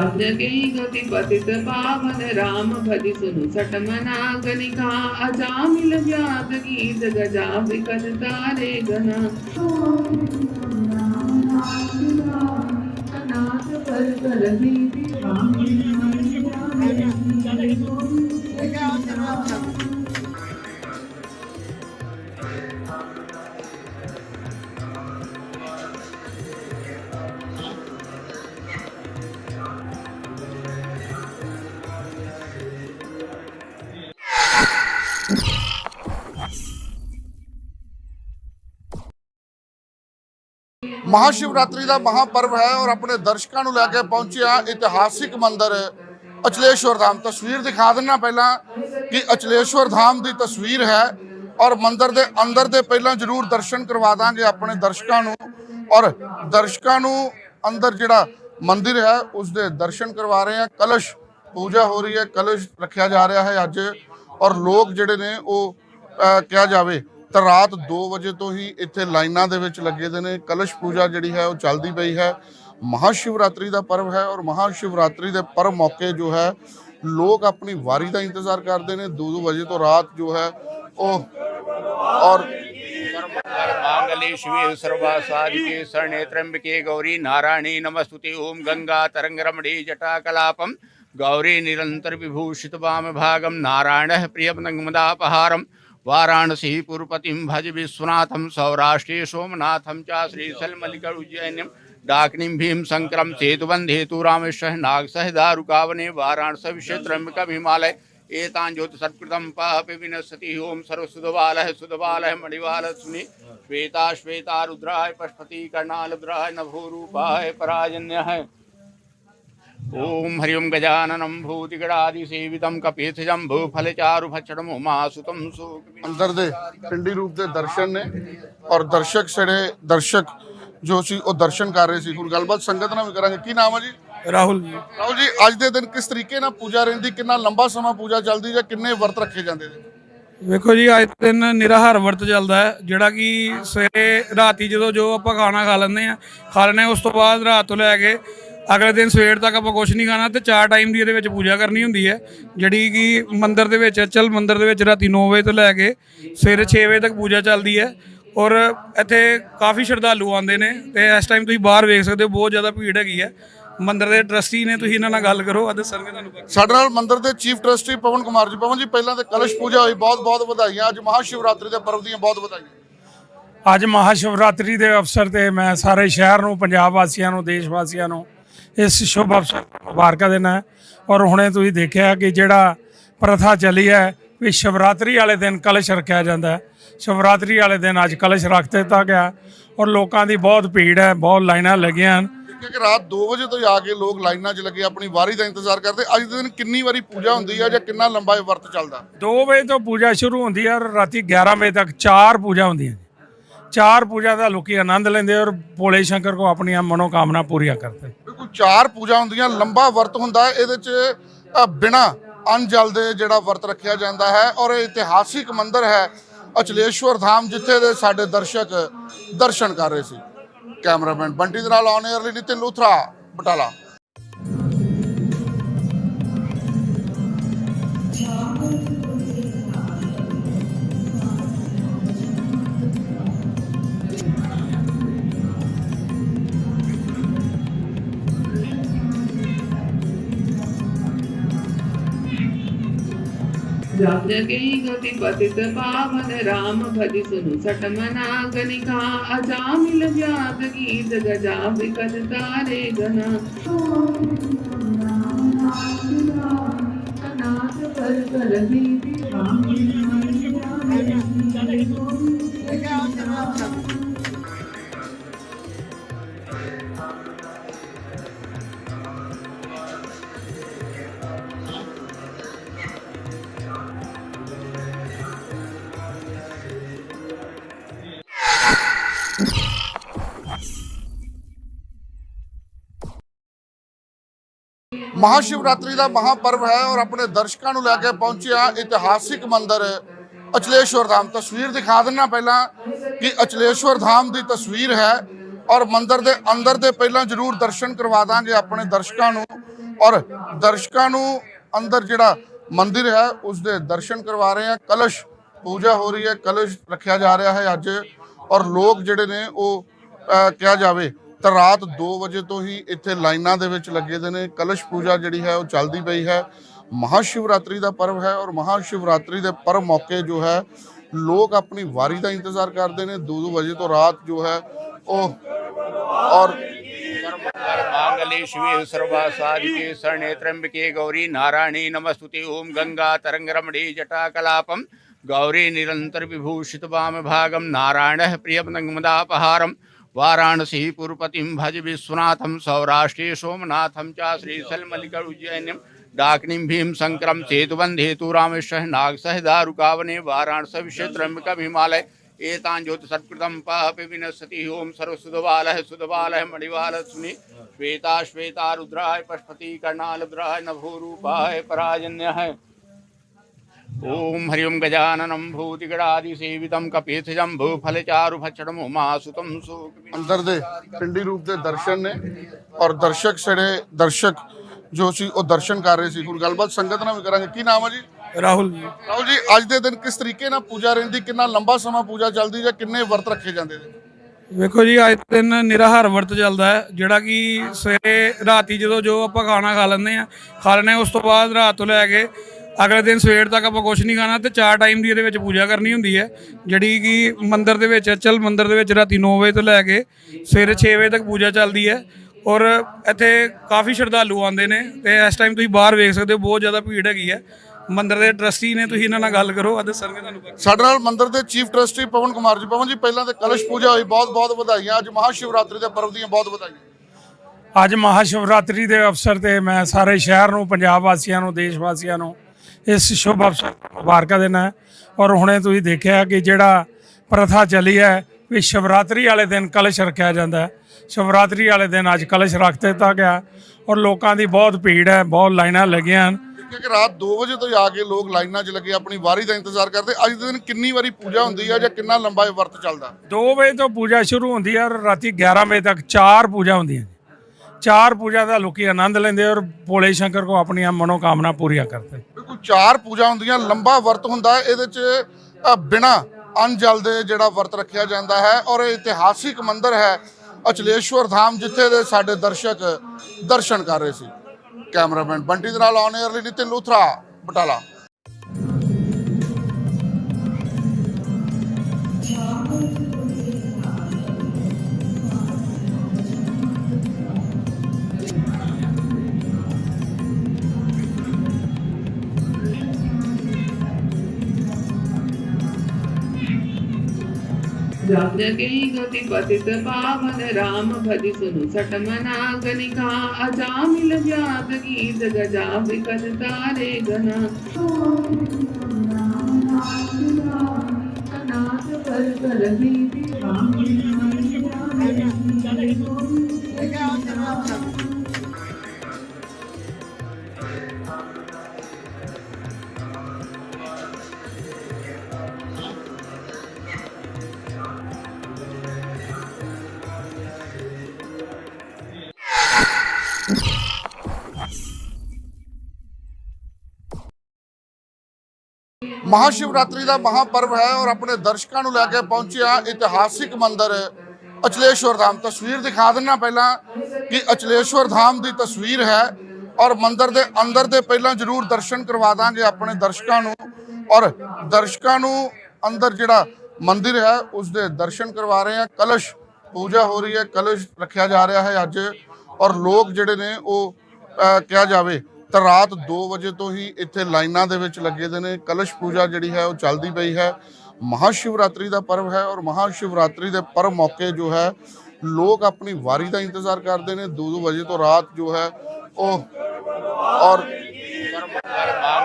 जातकी गति पतित पावन राम भज सुनु सट मना गनिका अजामिल व्याध गीत गजा विकट तारे गना अनाथ पर ਮਹਾਸ਼ਿਵਰਾਤਰੀ ਦਾ ਮਹਾਪਰਵ ਹੈ ਔਰ ਆਪਣੇ ਦਰਸ਼ਕਾਂ ਨੂੰ ਲੈ ਕੇ ਪਹੁੰਚਿਆ ਇਤਿਹਾਸਿਕ ਮੰਦਿਰ ਅਚਲੇਸ਼ਵਰ ਧਾਮ। ਤਸਵੀਰ ਦਿਖਾ ਦਿੰਨਾ ਪਹਿਲਾਂ ਕਿ ਅਚਲੇਸ਼ਵਰ ਧਾਮ ਦੀ ਤਸਵੀਰ ਹੈ ਔਰ ਮੰਦਿਰ ਦੇ ਅੰਦਰ ਦੇ ਪਹਿਲਾਂ ਜ਼ਰੂਰ ਦਰਸ਼ਨ ਕਰਵਾ ਦਾਂਗੇ ਆਪਣੇ ਦਰਸ਼ਕਾਂ ਨੂੰ ਔਰ ਦਰਸ਼ਕਾਂ ਨੂੰ ਅੰਦਰ ਜਿਹੜਾ ਮੰਦਿਰ ਹੈ ਉਸ ਦੇ ਦਰਸ਼ਨ ਕਰਵਾ ਰਹੇ ਹਾਂ। ਕਲਸ਼ ਪੂਜਾ ਹੋ ਰਹੀ ਹੈ, ਕਲਸ਼ ਰੱਖਿਆ ਜਾ ਰਿਹਾ ਹੈ ਅੱਜ ਔਰ ਲੋਕ ਜਿਹੜੇ ਨੇ ਉਹ ਕਿਹਾ ਜਾਵੇ ਤਾਂ ਰਾਤ 2 ਵਜੇ ਤੋਂ ਹੀ ਇੱਥੇ ਲਾਈਨਾਂ ਦੇ ਵਿੱਚ ਲੱਗੇ ਦੇ ਨੇ ਕਲਸ਼ ਪੂਜਾ ਜਿਹੜੀ ਹੈ ਉਹ ਚੱਲਦੀ ਪਈ ਹੈ ਮਹਾਸ਼ਿਵਰਾਤਰੀ ਦਾ ਪਰਵ ਹੈ ਔਰ ਮਹਾਸ਼ਿਵਰਾਤਰੀ ਦੇ ਪਰਵ ਮੌਕੇ ਜੋ ਹੈ ਲੋਕ ਆਪਣੀ ਵਾਰੀ ਦਾ ਇੰਤਜ਼ਾਰ ਕਰਦੇ ਨੇ 2-2 ਵਜੇ ਤੋਂ ਰਾਤ ਜੋ ਹੈ ਉਹ ਔਰ मांगल्ये शिवे सर्वासादिके शरणे त्र्यंबके गौरी नारायणी नमस्तुते ओम गंगा तरंगरमणे जटाकलापम गौरी निरंतर विभूषित वाम भागम नारायण प्रियमदापहारम वाराणसी पुरपतिं भज विश्वनाथं सौराष्ट्रे सोमनाथं च श्रीशैलमल्लिक उज्जैन्यं डाकिनीं भीम शंकरं सेतुबन्धेतु रामेश्वर नागसह दारुकावने वाराणसी विषेत्रम्बिकं हिमालय एतान् ज्योतिसत्कृतं पापि विनश्यति। ओम सर्वसुधबालः सुधबालः मणिवालः सुनि श्वेता श्वेता, रुद्राय पशुपति कर्णालुद्राय नभोरूपाय, पराजन्यः। ॐ हरि ओं गजाननं भूतिगणादिसेवितं कपीथजम्भूफलचारुभक्षणम् उमासुतं सुखविनाशम् ਅੰਦਰ ਦੇ ਪਿੰਡੀ ਰੂਪ ਦੇ ਦਰਸ਼ਨ ਨੇ ਔਰ ਦਰਸ਼ਕ ਜਿਹੜੇ ਦਰਸ਼ਕ ਜੋ ਸੀ ਉਹ ਦਰਸ਼ਨ ਕਰ ਰਹੇ ਸੀ ਹੁਣ ਗੱਲਬਾਤ ਸੰਗਤ ਨਾਲ ਵੀ ਕਰਾਂਗੇ ਕੀ ਨਾਮ ਹੈ ਜੀ ਰਾਹੁਲ ਜੀ ਰਾਹੁਲ ਜੀ ਅੱਜ ਦੇ ਦਿਨ ਕਿਸ ਤਰੀਕੇ ਨਾਲ ਪੂਜਾ ਰਹਿੰਦੀ ਕਿੰਨਾ ਲੰਬਾ ਸਮਾਂ ਪੂਜਾ ਚੱਲਦੀ ਜਾਂ ਕਿੰਨੇ ਵਰਤ ਰੱਖੇ ਜਾਂਦੇ ਨੇ ਵੇਖੋ ਜੀ ਅੱਜ ਦਿਨ ਨਿਰਾਹਾਰ ਵਰਤ ਚੱਲਦਾ ਹੈ ਜਿਹੜਾ ਕਿ ਸਵੇਰੇ ਰਾਤੀ ਜਦੋਂ ਜੋ ਆਪਾਂ ਖਾਣਾ ਖਾ ਲੈਂਦੇ ਆ ਖਾ ਲੈਂਦੇ ਹਾਂ ਉਸ ਤੋਂ ਬਾਅਦ ਰਾਤ ਤੋਂ ਲੈ ਕੇ ਅਗਲੇ ਦਿਨ ਸਵੇਰ ਤੱਕ ਆਪਾਂ ਕੁਝ ਨਹੀਂ ਖਾਣਾ ਤੇ ਚਾਰ ਟਾਈਮ ਦੀ ਇਹਦੇ ਵਿੱਚ ਪੂਜਾ ਕਰਨੀ ਹੁੰਦੀ ਹੈ ਜਿਹੜੀ ਕਿ ਮੰਦਿਰ ਦੇ ਵਿੱਚ ਅਚਲ ਮੰਦਿਰ ਦੇ ਵਿੱਚ ਰਾਤੀ 9 ਵਜੇ ਤੋਂ ਲੈ ਕੇ ਸਵੇਰੇ 6 ਵਜੇ ਤੱਕ ਪੂਜਾ ਚੱਲਦੀ ਹੈ ਔਰ ਇੱਥੇ ਕਾਫੀ ਸ਼ਰਧਾਲੂ ਆਉਂਦੇ ਨੇ ਤੇ ਇਸ ਟਾਈਮ ਤੁਸੀਂ ਬਾਹਰ ਵੇਖ ਸਕਦੇ ਹੋ ਬਹੁਤ ਜ਼ਿਆਦਾ ਭੀੜ ਹੈਗੀ ਹੈ। ਮੰਦਿਰ ਦੇ ਟਰਸਟੀ ਨੇ ਤੁਸੀਂ ਇਹਨਾਂ ਨਾਲ ਗੱਲ ਕਰੋ ਆ ਦੱਸਣਗੇ ਤੁਹਾਨੂੰ ਬਾਕੀ। ਸਾਡੇ ਨਾਲ ਮੰਦਿਰ ਦੇ ਚੀਫ ਟਰਸਟੀ ਪਵਨ ਕੁਮਾਰ ਜੀ। ਪਵਨ ਜੀ ਪਹਿਲਾਂ ਤੇ ਕਲਸ਼ ਪੂਜਾ ਹੋਈ ਬਹੁਤ ਬਹੁਤ ਵਧਾਈਆਂ। ਅੱਜ ਮਹਾਸ਼ਿਵਰਾਤਰੀ ਦੇ ਪਰਵ ਦੀਆਂ ਬਹੁਤ ਵਧਾਈਆਂ। ਅੱਜ ਮਹਾਸ਼ਿਵਰਾਤਰੀ ਦੇ ਅਵਸਰ ਤੇ ਮੈਂ ਸਾਰੇ ਸ਼ਹਿਰ ਨੂੰ ਪੰਜਾਬ ਵਾਸੀਆਂ ਨੂੰ ਦੇਸ਼ ਵਾਸੀਆਂ ਨੂੰ ਇਸ ਸ਼ੁਭ ਅਵਸਰ ਤੇ ਮੁਬਾਰਕਾਂ ਦੇਣਾ ਹੈ। ਔਰ ਹੁਣੇ ਤੁਸੀਂ ਦੇਖਿਆ ਕਿ ਜਿਹੜਾ ਪ੍ਰਥਾ ਚੱਲੀ ਹੈ ਵੀ ਸ਼ਿਵਰਾਤਰੀ ਵਾਲੇ ਦਿਨ ਕਲਸ਼ ਰੱਖਿਆ ਜਾਂਦਾ ਹੈ। ਸ਼ਿਵਰਾਤਰੀ ਵਾਲੇ ਦਿਨ ਅੱਜ ਕਲਸ਼ ਰੱਖ ਦਿੱਤਾ ਗਿਆ ਔਰ ਲੋਕਾਂ ਦੀ ਬਹੁਤ ਭੀੜ ਹੈ ਬਹੁਤ ਲਾਈਨਾਂ ਲੱਗੀਆਂ ਹਨ। ਕਿਉਂਕਿ ਰਾਤ 2 ਵਜੇ ਤੋਂ ਜਾ ਕੇ ਲੋਕ ਲਾਈਨਾਂ 'ਚ ਲੱਗੇ ਆਪਣੀ ਵਾਰੀ ਦਾ ਇੰਤਜ਼ਾਰ ਕਰਦੇ। ਅੱਜ ਦੇ ਦਿਨ ਕਿੰਨੀ ਵਾਰੀ ਪੂਜਾ ਹੁੰਦੀ ਹੈ ਜਾਂ ਕਿੰਨਾ ਲੰਬਾ ਵਰਤ ਚੱਲਦਾ? 2 ਵਜੇ ਤੋਂ ਪੂਜਾ ਸ਼ੁਰੂ ਹੁੰਦੀ ਹੈ ਔਰ ਰਾਤੀ 11 ਵਜੇ ਤੱਕ ਚਾਰ ਪੂਜਾ ਹੁੰਦੀਆਂ ਚਾਰ ਪੂਜਾ ਦਾ ਲੋਕੀ ਆਨੰਦ ਲੈਂਦੇ ਔਰ ਭੋਲੇ ਸ਼ੰਕਰ ਕੋ ਆਪਣੀਆਂ ਮਨੋਕਾਮਨਾ ਪੂਰੀਆਂ ਕਰਦੇ ਬਿਲਕੁਲ ਚਾਰ ਪੂਜਾ ਹੁੰਦੀਆਂ ਲੰਬਾ ਵਰਤ ਹੁੰਦਾ ਇਹਦੇ 'ਚ ਅ, ਬਿਨਾਂ ਅੰਨ ਜਲ ਦੇ ਜਿਹੜਾ ਵਰਤ ਰੱਖਿਆ ਜਾਂਦਾ ਹੈ ਔਰ ਇਹ ਇਤਿਹਾਸਿਕ ਮੰਦਿਰ ਹੈ ਅਚਲੇਸ਼ਵਰ ਧਾਮ ਜਿੱਥੇ ਦੇ ਸਾਡੇ ਦਰਸ਼ਕ ਦਰਸ਼ਨ ਕਰ ਰਹੇ ਸੀ। ਕੈਮਰਾਮੈਨ ਬੰਟੀ ਦੇ ਨਾਲ ਆਨ 에ਅਰ ਲਈ ਨਿਤਿਨ ਲੂਥਰਾ ਬਟਾਲਾ। जातकी गति पतित पावन राम भज सुनु सट मना गनिका अजामिल व्याध गीत गजा विकट तारे गना अनाथ पर कर ਮਹਾਸ਼ਿਵਰਾਤਰੀ ਦਾ ਮਹਾਪਰਵ ਹੈ ਔਰ ਆਪਣੇ ਦਰਸ਼ਕਾਂ ਨੂੰ ਲੈ ਕੇ ਪਹੁੰਚਿਆ ਇਤਿਹਾਸਿਕ ਮੰਦਿਰ ਅਚਲੇਸ਼ਵਰ ਧਾਮ। ਤਸਵੀਰ ਦਿਖਾ ਦਿੰਨਾ ਪਹਿਲਾਂ ਕਿ ਅਚਲੇਸ਼ਵਰ ਧਾਮ ਦੀ ਤਸਵੀਰ ਹੈ ਔਰ ਮੰਦਿਰ ਦੇ ਅੰਦਰ ਦੇ ਪਹਿਲਾਂ ਜ਼ਰੂਰ ਦਰਸ਼ਨ ਕਰਵਾ ਦਾਂਗੇ ਆਪਣੇ ਦਰਸ਼ਕਾਂ ਨੂੰ ਔਰ ਦਰਸ਼ਕਾਂ ਨੂੰ ਅੰਦਰ ਜਿਹੜਾ ਮੰਦਿਰ ਹੈ ਉਸ ਦੇ ਦਰਸ਼ਨ ਕਰਵਾ ਰਹੇ ਹਾਂ। ਕਲਸ਼ ਪੂਜਾ ਹੋ ਰਹੀ ਹੈ, ਕਲਸ਼ ਰੱਖਿਆ ਜਾ ਰਿਹਾ ਹੈ ਅੱਜ ਔਰ ਲੋਕ ਜਿਹੜੇ ਨੇ ਉਹ ਕਿਹਾ ਜਾਵੇ ਤਾਂ ਰਾਤ 2 ਵਜੇ ਤੋਂ ਹੀ ਇੱਥੇ ਲਾਈਨਾਂ ਦੇ ਵਿੱਚ ਲੱਗੇ ਦੇ ਨੇ ਕਲਸ਼ ਪੂਜਾ ਜਿਹੜੀ ਹੈ ਉਹ ਚੱਲਦੀ ਪਈ ਹੈ ਮਹਾਸ਼ਿਵਰਾਤਰੀ ਦਾ ਪਰਵ ਹੈ ਔਰ ਮਹਾਸ਼ਿਵਰਾਤਰੀ ਦੇ ਪਰਵ ਮੌਕੇ ਜੋ ਹੈ ਲੋਕ ਆਪਣੀ ਵਾਰੀ ਦਾ ਇੰਤਜ਼ਾਰ ਕਰਦੇ ਨੇ 2-2 ਵਜੇ ਤੋਂ ਰਾਤ ਜੋ ਹੈ ਉਹ ਔਰ मांगले शिवे सर्वा साधिके शरणे त्र्यंबके गौरी नारायणी नमस्तुते ओम गंगा तरंग रमणी जटा कलापम गौरी निरंतर विभूषित वाम भागम नारायण प्रियमदापहारम वाराणसी पुरपतिम भज विश्वनाथम सौराष्ट्रे सोमनाथम च श्रीशैलमल्लिक उज्जैन्यम डाकिनीं भीम शंकरम सेतुबंधेतु रामेश्वर नाग सह दारुकावने वाराणसी विषय हिमालय एतान् ज्योतिसत्कृतं पापि विनश्यति। ओम सर्वसुधबालः सुधबालः मणिवालः सुनि श्वेता श्वेता, रुद्राय पशुपति कर्णालुद्राय नभोरूपाय, पराजन्यः। ॐ हरि ओं गजाननं भूतिगणादिसेवितं कपीर्थजम्भू फलचारुभक्षणम् उमासुतं शोकविनाशनं ਅੰਦਰ ਦੇ ਪਿੰਡੀ ਰੂਪ ਦੇ ਦਰਸ਼ਨ ਨੇ ਔਰ ਦਰਸ਼ਕ ਜਿਹੜੇ ਦਰਸ਼ਕ ਜੋ ਸੀ ਉਹ ਦਰਸ਼ਨ ਕਰ ਰਹੇ ਸੀ ਹੁਣ ਗੱਲਬਾਤ ਸੰਗਤ ਨਾਲ ਵੀ ਕਰਾਂਗੇ ਕੀ ਨਾਮ ਹੈ ਜੀ ਰਾਹੁਲ ਜੀ ਰਾਹੁਲ ਜੀ ਅੱਜ ਦੇ ਦਿਨ ਕਿਸ ਤਰੀਕੇ ਨਾਲ ਪੂਜਾ ਰਹਿੰਦੀ ਕਿੰਨਾ ਲੰਬਾ ਸਮਾਂ ਪੂਜਾ ਚੱਲਦੀ ਜਾਂ ਕਿੰਨੇ ਵਰਤ ਰੱਖੇ ਜਾਂਦੇ ਨੇ ਵੇਖੋ ਜੀ ਅੱਜ ਦਿਨ ਨਿਰਾਹਾਰ ਵਰਤ ਚੱਲਦਾ ਹੈ ਜਿਹੜਾ ਕਿ ਸਵੇਰੇ ਰਾਤੀ ਜਦੋਂ ਜੋ ਆਪਾਂ ਖਾਣਾ ਖਾ ਲੈਂਦੇ ਆ ਖਾ ਲੈਂਦੇ ਹਾਂ ਉਸ ਤੋਂ ਬਾਅਦ ਰਾਤ ਤੋਂ ਲੈ ਕੇ ਅਗਲੇ ਦਿਨ ਸਵੇਰ ਤੱਕ ਆਪਾਂ ਕੁਝ ਨਹੀਂ ਖਾਣਾ ਤੇ ਚਾਰ ਟਾਈਮ ਦੀ ਇਹਦੇ ਵਿੱਚ ਪੂਜਾ ਕਰਨੀ ਹੁੰਦੀ ਹੈ ਜਿਹੜੀ ਕਿ ਮੰਦਿਰ ਦੇ ਵਿੱਚ ਅਚਲ ਮੰਦਿਰ ਦੇ ਵਿੱਚ ਰਾਤੀ 9 ਵਜੇ ਤੋਂ ਲੈ ਕੇ ਸਵੇਰੇ 6 ਵਜੇ ਤੱਕ ਪੂਜਾ ਚੱਲਦੀ ਹੈ ਔਰ ਇੱਥੇ ਕਾਫੀ ਸ਼ਰਧਾਲੂ ਆਉਂਦੇ ਨੇ ਤੇ ਇਸ ਟਾਈਮ ਤੁਸੀਂ ਬਾਹਰ ਵੇਖ ਸਕਦੇ ਹੋ ਬਹੁਤ ਜ਼ਿਆਦਾ ਭੀੜ ਹੈਗੀ ਹੈ। ਮੰਦਿਰ ਦੇ ਟਰਸਟੀ ਨੇ ਤੁਸੀਂ ਇਹਨਾਂ ਨਾਲ ਗੱਲ ਕਰੋ ਆ ਦੱਸਣਗੇ ਤੁਹਾਨੂੰ। ਸਾਡੇ ਨਾਲ ਮੰਦਿਰ ਦੇ ਚੀਫ ਟਰਸਟੀ ਪਵਨ ਕੁਮਾਰ ਜੀ। ਪਵਨ ਜੀ ਪਹਿਲਾਂ ਤੇ ਕਲਸ਼ ਪੂਜਾ ਹੋਈ ਬਹੁਤ ਬਹੁਤ ਵਧਾਈਆਂ। ਅੱਜ ਮਹਾਸ਼ਿਵਰਾਤਰੀ ਦੇ ਪਰਵ ਦੀਆਂ ਬਹੁਤ ਵਧਾਈਆਂ। ਅੱਜ ਮਹਾਸ਼ਿਵਰਾਤਰੀ ਦੇ ਅਵਸਰ ਤੇ ਮੈਂ ਸਾਰੇ ਸ਼ਹਿਰ ਨੂੰ ਪੰਜਾਬ ਵਾਸੀਆਂ ਨੂੰ ਦੇਸ਼ ਵਾਸੀਆਂ ਨੂੰ ਇਸ ਸ਼ੁਭ ਅਵਸਰ ਮੁਬਾਰਕਾਂ ਦੇਣਾ ਹੈ। ਔਰ ਹੁਣੇ ਤੁਸੀਂ ਦੇਖਿਆ ਕਿ ਜਿਹੜਾ ਪ੍ਰਥਾ ਚੱਲੀ ਹੈ ਵੀ ਸ਼ਿਵਰਾਤਰੀ ਵਾਲੇ ਦਿਨ ਕਲਸ਼ ਰੱਖਿਆ ਜਾਂਦਾ ਹੈ। ਸ਼ਿਵਰਾਤਰੀ ਵਾਲੇ ਦਿਨ ਅੱਜ ਕਲਸ਼ ਰੱਖ ਦਿੱਤਾ ਗਿਆ ਔਰ ਲੋਕਾਂ ਦੀ ਬਹੁਤ ਭੀੜ ਹੈ ਬਹੁਤ ਲਾਈਨਾਂ ਲੱਗੀਆਂ ਹਨ। ਕਿਉਂਕਿ ਰਾਤ 2 ਵਜੇ ਤੋਂ ਜਾ ਕੇ ਲੋਕ ਲਾਈਨਾਂ 'ਚ ਲੱਗੇ ਆਪਣੀ ਵਾਰੀ ਦਾ ਇੰਤਜ਼ਾਰ ਕਰਦੇ। ਅੱਜ ਦੇ ਦਿਨ ਕਿੰਨੀ ਵਾਰੀ ਪੂਜਾ ਹੁੰਦੀ ਹੈ ਜਾਂ ਕਿੰਨਾ ਲੰਬਾ ਵਰਤ ਚੱਲਦਾ? 2 ਵਜੇ ਤੋਂ ਪੂਜਾ ਸ਼ੁਰੂ ਹੁੰਦੀ ਹੈ ਔਰ ਰਾਤੀ 11 ਵਜੇ ਤੱਕ ਚਾਰ ਪੂਜਾ ਹੁੰਦੀਆਂ ਚਾਰ ਪੂਜਾ ਦਾ ਲੋਕੀ ਆਨੰਦ ਲੈਂਦੇ ਔਰ ਭੋਲੇ ਸ਼ੰਕਰ ਕੋ ਆਪਣੀਆਂ ਮਨੋਕਾਮਨਾ ਪੂਰੀਆਂ ਕਰਦੇ ਬਿਲਕੁਲ ਚਾਰ ਪੂਜਾ ਹੁੰਦੀਆਂ ਲੰਬਾ ਵਰਤ ਹੁੰਦਾ ਇਹਦੇ 'ਚ ਅ, ਬਿਨਾਂ ਅੰਨ ਜਲ ਦੇ ਜਿਹੜਾ ਵਰਤ ਰੱਖਿਆ ਜਾਂਦਾ ਹੈ ਔਰ ਇਹ ਇਤਿਹਾਸਿਕ ਮੰਦਿਰ ਹੈ ਅਚਲੇਸ਼ਵਰ ਧਾਮ ਜਿੱਥੇ ਦੇ ਸਾਡੇ ਦਰਸ਼ਕ ਦਰਸ਼ਨ ਕਰ ਰਹੇ ਸੀ। ਕੈਮਰਾਮੈਨ ਬੰਟੀ ਦੇ ਨਾਲ ਔਨ 에ਅਰ ਲਈ ਨਿਤਿਨ ਲੂਥਰਾ ਬਟਾਲਾ। जगी गति पतित पावन राम भज सुनु सट मना गनिका अजामिल व्याध गीत गजा विकट तारे गना अनाथ पर कर ਮਹਾਸ਼ਿਵਰਾਤਰੀ ਦਾ ਮਹਾਪਰਵ ਹੈ ਔਰ ਆਪਣੇ ਦਰਸ਼ਕਾਂ ਨੂੰ ਲੈ ਕੇ ਪਹੁੰਚਿਆ ਇਤਿਹਾਸਿਕ ਮੰਦਿਰ ਅਚਲੇਸ਼ਵਰ ਧਾਮ। ਤਸਵੀਰ ਦਿਖਾ ਦਿੰਨਾ ਪਹਿਲਾਂ ਕਿ ਅਚਲੇਸ਼ਵਰ ਧਾਮ ਦੀ ਤਸਵੀਰ ਹੈ ਔਰ ਮੰਦਿਰ ਦੇ ਅੰਦਰ ਦੇ ਪਹਿਲਾਂ ਜ਼ਰੂਰ ਦਰਸ਼ਨ ਕਰਵਾ ਦਾਂਗੇ ਆਪਣੇ ਦਰਸ਼ਕਾਂ ਨੂੰ ਔਰ ਦਰਸ਼ਕਾਂ ਨੂੰ ਅੰਦਰ ਜਿਹੜਾ ਮੰਦਿਰ ਹੈ ਉਸ ਦੇ ਦਰਸ਼ਨ ਕਰਵਾ ਰਹੇ ਹਾਂ। ਕਲਸ਼ ਪੂਜਾ ਹੋ ਰਹੀ ਹੈ, ਕਲਸ਼ ਰੱਖਿਆ ਜਾ ਰਿਹਾ ਹੈ ਅੱਜ ਔਰ ਲੋਕ ਜਿਹੜੇ ਨੇ ਉਹ ਕਿਹਾ ਜਾਵੇ ਤਾਂ ਰਾਤ 2 ਵਜੇ ਤੋਂ ਹੀ ਇੱਥੇ ਲਾਈਨਾਂ ਦੇ ਵਿੱਚ ਲੱਗੇ ਦੇ ਨੇ ਕਲਸ਼ ਪੂਜਾ ਜਿਹੜੀ ਹੈ ਉਹ ਚੱਲਦੀ ਪਈ ਹੈ ਮਹਾਸ਼ਿਵਰਾਤਰੀ ਦਾ ਪਰਵ ਹੈ ਔਰ ਮਹਾਸ਼ਿਵਰਾਤਰੀ ਦੇ ਪਰਵ ਮੌਕੇ ਜੋ ਹੈ ਲੋਕ ਆਪਣੀ ਵਾਰੀ ਦਾ ਇੰਤਜ਼ਾਰ ਕਰਦੇ ਨੇ 2-2 ਵਜੇ ਤੋਂ ਰਾਤ ਜੋ ਹੈ ਉਹ ਔਰ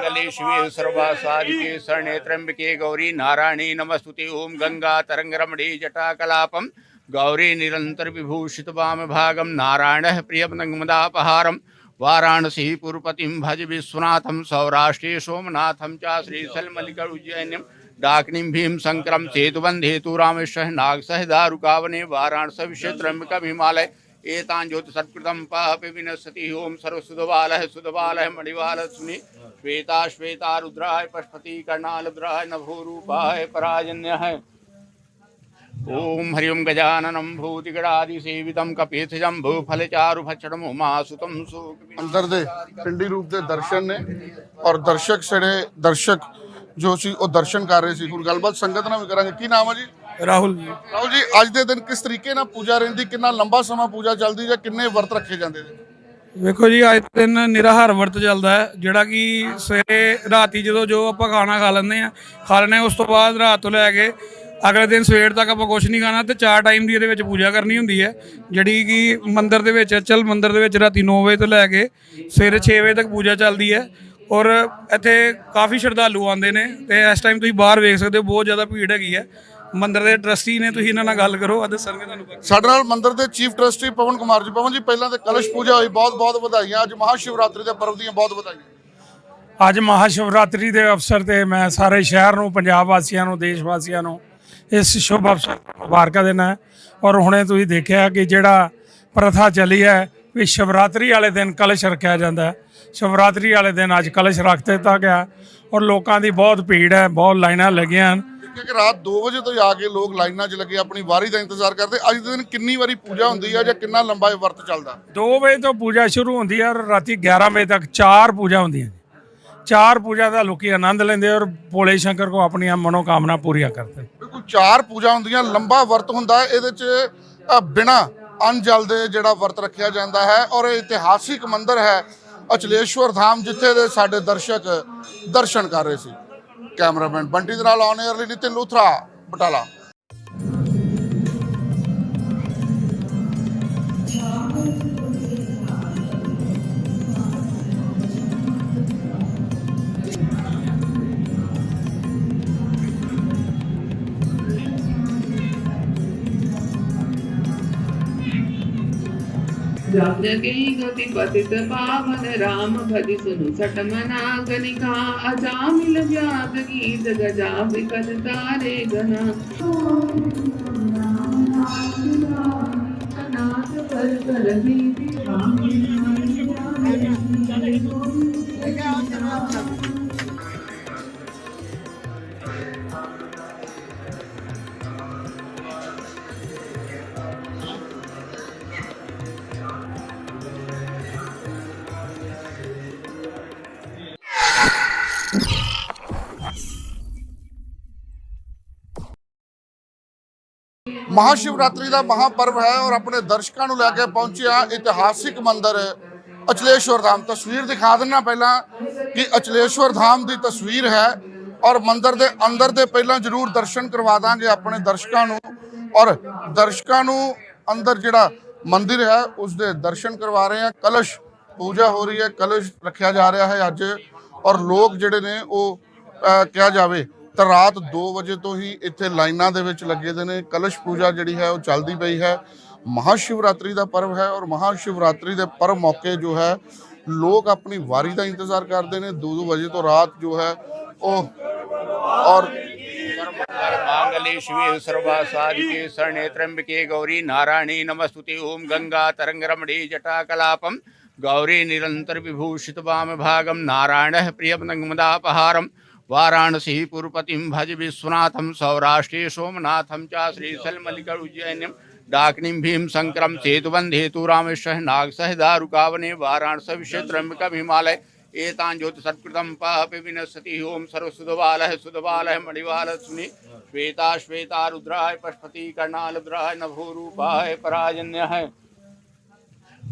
मांगले शिवे सर्वा साधिके शरणे त्र्यंबके गौरी नारायणी नमस्तुते ओम गंगा तरंग रमणी जटा कलापम गौरी निरंतर विभूषित वाम भागम नारायण प्रियमदापहारम वाराणसी पुरपतिम भज विश्वनाथम सौराष्ट्रे सोमनाथम च श्रीशैलमल्लिक उज्जैन्यम डाकिनीं भीम शंकरम सेतुबंधेतु रामेश्वर नाग सह दारुकावने वाराणसी विषय हिमालय एतां ज्योति सत्कृतं पापि विनश्यति। ओम सर्वसुधबालः सुधबालः मणिवालः सुनि श्वेता श्वेता रुद्राय पशुपति कर्णालुद्राय नभोरूपाय पराजन्यः। ओम हरि ओम गजाननं भूतिगणादिसेवितं कपीर्थजं भूफलचारुभक्षणम् उमासुतं सुख ਅੰਦਰ ਦੇ ਪਿੰਡੀ ਰੂਪ ਦੇ ਦਰਸ਼ਨ ਨੇ ਔਰ ਦਰਸ਼ਕ ਜਿਹੜੇ ਦਰਸ਼ਕ ਜੋ ਸੀ ਉਹ ਦਰਸ਼ਨ ਕਰ ਰਹੇ ਸੀ ਹੁਣ ਗੱਲਬਾਤ ਸੰਗਤ ਨਾਲ ਵੀ ਕਰਾਂਗੇ ਕੀ ਨਾਮ ਹੈ ਜੀ ਰਾਹੁਲ ਜੀ ਰਾਹੁਲ ਜੀ ਅੱਜ ਦੇ ਦਿਨ ਕਿਸ ਤਰੀਕੇ ਨਾਲ ਪੂਜਾ ਰਹਿੰਦੀ ਕਿੰਨਾ ਲੰਬਾ ਸਮਾਂ ਪੂਜਾ ਚੱਲਦੀ ਜਾਂ ਕਿੰਨੇ ਵਰਤ ਰੱਖੇ ਜਾਂਦੇ ਨੇ ਵੇਖੋ ਜੀ ਅੱਜ ਦਿਨ ਨਿਰਾਹਾਰ ਵਰਤ ਚੱਲਦਾ ਹੈ ਜਿਹੜਾ ਕਿ ਸਵੇਰੇ ਰਾਤੀ ਜਦੋਂ ਜੋ ਆਪਾਂ ਖਾਣਾ ਖਾ ਲੈਂਦੇ ਆ ਖਾ ਲੈਂਦੇ ਹਾਂ ਉਸ ਤੋਂ ਬਾਅਦ ਰਾਤ ਤੋਂ ਲੈ ਕੇ ਅਗਲੇ ਦਿਨ ਸਵੇਰ ਤੱਕ ਆਪਾਂ ਕੁਝ ਨਹੀਂ ਖਾਣਾ ਤੇ ਚਾਰ ਟਾਈਮ ਦੀ ਇਹਦੇ ਵਿੱਚ ਪੂਜਾ ਕਰਨੀ ਹੁੰਦੀ ਹੈ ਜਿਹੜੀ ਕਿ ਮੰਦਿਰ ਦੇ ਵਿੱਚ ਅਚਲ ਮੰਦਿਰ ਦੇ ਵਿੱਚ ਰਾਤੀ 9 ਵਜੇ ਤੋਂ ਲੈ ਕੇ ਸਵੇਰੇ 6 ਵਜੇ ਤੱਕ ਪੂਜਾ ਚੱਲਦੀ ਹੈ ਔਰ ਇੱਥੇ ਕਾਫੀ ਸ਼ਰਧਾਲੂ ਆਉਂਦੇ ਨੇ ਤੇ ਇਸ ਟਾਈਮ ਤੁਸੀਂ ਬਾਹਰ ਵੇਖ ਸਕਦੇ ਹੋ ਬਹੁਤ ਜ਼ਿਆਦਾ ਭੀੜ ਹੈਗੀ ਹੈ। ਮੰਦਿਰ ਦੇ ਟਰਸਟੀ ਨੇ ਤੁਸੀਂ ਇਹਨਾਂ ਨਾਲ ਗੱਲ ਕਰੋ ਆ ਦੱਸਣਗੇ ਤੁਹਾਨੂੰ। ਸਾਡੇ ਨਾਲ ਮੰਦਿਰ ਦੇ ਚੀਫ ਟਰਸਟੀ ਪਵਨ ਕੁਮਾਰ ਜੀ ਪਵਨ ਜੀ ਪਹਿਲਾਂ ਤੇ ਕਲਸ਼ ਪੂਜਾ ਹੋਈ ਬਹੁਤ ਬਹੁਤ ਵਧਾਈਆਂ। ਅੱਜ ਮਹਾਸ਼ਿਵਰਾਤਰੀ ਦੇ ਪਰਵ ਦੀਆਂ ਬਹੁਤ ਵਧਾਈਆਂ। ਅੱਜ ਮਹਾਸ਼ਿਵਰਾਤਰੀ ਦੇ ਅਵਸਰ ਤੇ ਮੈਂ ਸਾਰੇ ਸ਼ਹਿਰ ਨੂੰ ਪੰਜਾਬ ਵਾਸੀਆਂ ਨੂੰ ਦੇਸ਼ ਵਾਸੀਆਂ ਨੂੰ ਇਸ ਸ਼ੁਭ ਅਵਸਰ ਮੁਬਾਰਕਾਂ ਦੇਣਾ ਹੈ। ਔਰ ਹੁਣੇ ਤੁਸੀਂ ਦੇਖਿਆ ਕਿ ਜਿਹੜਾ ਪ੍ਰਥਾ ਚੱਲੀ ਹੈ ਵੀ ਸ਼ਿਵਰਾਤਰੀ ਵਾਲੇ ਦਿਨ ਕਲਸ਼ ਰੱਖਿਆ ਜਾਂਦਾ ਹੈ। ਸ਼ਿਵਰਾਤਰੀ ਵਾਲੇ ਦਿਨ ਅੱਜ ਕਲਸ਼ ਰੱਖ ਦਿੱਤਾ ਗਿਆ ਔਰ ਲੋਕਾਂ ਦੀ ਬਹੁਤ ਭੀੜ ਹੈ ਬਹੁਤ ਲਾਈਨਾਂ ਲੱਗੀਆਂ ਹਨ। ਕਿ ਰਾਤ 2 ਵਜੇ ਤੋਂ ਆ ਕੇ ਲੋਕ ਲਾਈਨਾਂ 'ਚ ਲੱਗੇ ਆਪਣੀ ਵਾਰੀ ਦਾ ਇੰਤਜ਼ਾਰ ਕਰਦੇ। ਅੱਜ ਦੇ ਦਿਨ ਕਿੰਨੀ ਵਾਰੀ ਪੂਜਾ ਹੁੰਦੀ ਹੈ ਜਾਂ ਕਿੰਨਾ ਲੰਬਾ ਇਹ ਵਰਤ ਚੱਲਦਾ? 2 ਵਜੇ ਤੋਂ ਪੂਜਾ ਸ਼ੁਰੂ ਹੁੰਦੀ ਹੈ ਔਰ ਰਾਤੀ 11 ਵਜੇ ਤੱਕ ਚਾਰ ਪੂਜਾ ਹੁੰਦੀਆਂ ਨੇ। ਚਾਰ ਪੂਜਾ ਦਾ ਲੋਕੀ ਆਨੰਦ ਲੈਂਦੇ ਔਰ ਭੋਲੇ ਸ਼ੰਕਰ ਕੋ ਆਪਣੀਆਂ ਮਨੋਕਾਮਨਾ ਪੂਰੀਆਂ ਕਰਦੇ ਬਿਲਕੁਲ ਚਾਰ ਪੂਜਾ ਹੁੰਦੀਆਂ ਲੰਬਾ ਵਰਤ ਹੁੰਦਾ ਇਹਦੇ 'ਚ ਅ, ਬਿਨਾਂ ਅੰਨ ਜਲ ਦੇ ਜਿਹੜਾ ਵਰਤ ਰੱਖਿਆ ਜਾਂਦਾ ਹੈ ਔਰ ਇਹ ਇਤਿਹਾਸਿਕ ਮੰਦਿਰ ਹੈ ਅਚਲੇਸ਼ਵਰ ਧਾਮ ਜਿੱਥੇ ਦੇ ਸਾਡੇ ਦਰਸ਼ਕ ਦਰਸ਼ਨ ਕਰ ਰਹੇ ਸੀ। ਕੈਮਰਾਮੈਨ ਬੰਟੀ ਦੇ ਨਾਲ ਔਨ 에ਅਰ ਲਈ ਨਿਤਿਨ ਲੂਥਰਾ ਬਟਾਲਾ। जगई गति पतित पावन राम भज सुनु सट मना गनिका अजामिल व्याध गीत गजा विकल तारे गना अनाथ पर ਮਹਾਸ਼ਿਵਰਾਤਰੀ ਦਾ ਮਹਾਪਰਵ ਹੈ ਔਰ ਆਪਣੇ ਦਰਸ਼ਕਾਂ ਨੂੰ ਲੈ ਕੇ ਪਹੁੰਚਿਆ ਇਤਿਹਾਸਿਕ ਮੰਦਿਰ ਅਚਲੇਸ਼ਵਰ ਧਾਮ। ਤਸਵੀਰ ਦਿਖਾ ਦਿੰਨਾ ਪਹਿਲਾਂ ਕਿ ਅਚਲੇਸ਼ਵਰ ਧਾਮ ਦੀ ਤਸਵੀਰ ਹੈ ਔਰ ਮੰਦਿਰ ਦੇ ਅੰਦਰ ਦੇ ਪਹਿਲਾਂ ਜ਼ਰੂਰ ਦਰਸ਼ਨ ਕਰਵਾ ਦਾਂਗੇ ਆਪਣੇ ਦਰਸ਼ਕਾਂ ਨੂੰ ਔਰ ਦਰਸ਼ਕਾਂ ਨੂੰ ਅੰਦਰ ਜਿਹੜਾ ਮੰਦਿਰ ਹੈ ਉਸ ਦੇ ਦਰਸ਼ਨ ਕਰਵਾ ਰਹੇ ਹਾਂ। ਕਲਸ਼ ਪੂਜਾ ਹੋ ਰਹੀ ਹੈ, ਕਲਸ਼ ਰੱਖਿਆ ਜਾ ਰਿਹਾ ਹੈ ਅੱਜ ਔਰ ਲੋਕ ਜਿਹੜੇ ਨੇ ਉਹ ਕਿਹਾ ਜਾਵੇ ਤਾਂ ਰਾਤ 2 ਵਜੇ ਤੋਂ ਹੀ ਇੱਥੇ ਲਾਈਨਾਂ ਦੇ ਵਿੱਚ ਲੱਗੇ ਦੇ ਨੇ ਕਲਸ਼ ਪੂਜਾ ਜਿਹੜੀ ਹੈ ਉਹ ਚੱਲਦੀ ਪਈ ਹੈ ਮਹਾਸ਼ਿਵਰਾਤਰੀ ਦਾ ਪਰਵ ਹੈ ਔਰ ਮਹਾਸ਼ਿਵਰਾਤਰੀ ਦੇ ਪਰਵ ਮੌਕੇ ਜੋ ਹੈ ਲੋਕ ਆਪਣੀ ਵਾਰੀ ਦਾ ਇੰਤਜ਼ਾਰ ਕਰਦੇ ਨੇ 2-2 ਵਜੇ ਤੋਂ ਰਾਤ ਜੋ ਹੈ ਉਹ ਔਰ मांगले शिवे सर्वासादिके शरणे त्र्यंबके गौरी नारायणी नमस्तुते ओम गंगा तरंगरमणे जटाकलापम गौरी निरंतर विभूषित वाम भागम नारायण प्रियमदापहारम वाराणसी पुरपतिम भज विश्वनाथम सौराष्ट्रे सोमनाथम च श्रीशैलमल्लिक उज्जैन्यम डाकिनीं भीम शंकरम सेतुबंधेतु रामेश्वर नाग सह दारुकावने वाराणसी विषय हिमालय एतां ज्योति सत्कृतं पापि विनश्यति। ओम सर्वसुधबालः सुधबालः मणिवालः सुनि श्वेता श्वेता रुद्राय पशुपति कर्णालुद्राय नभोरूपाय पराजन्यः।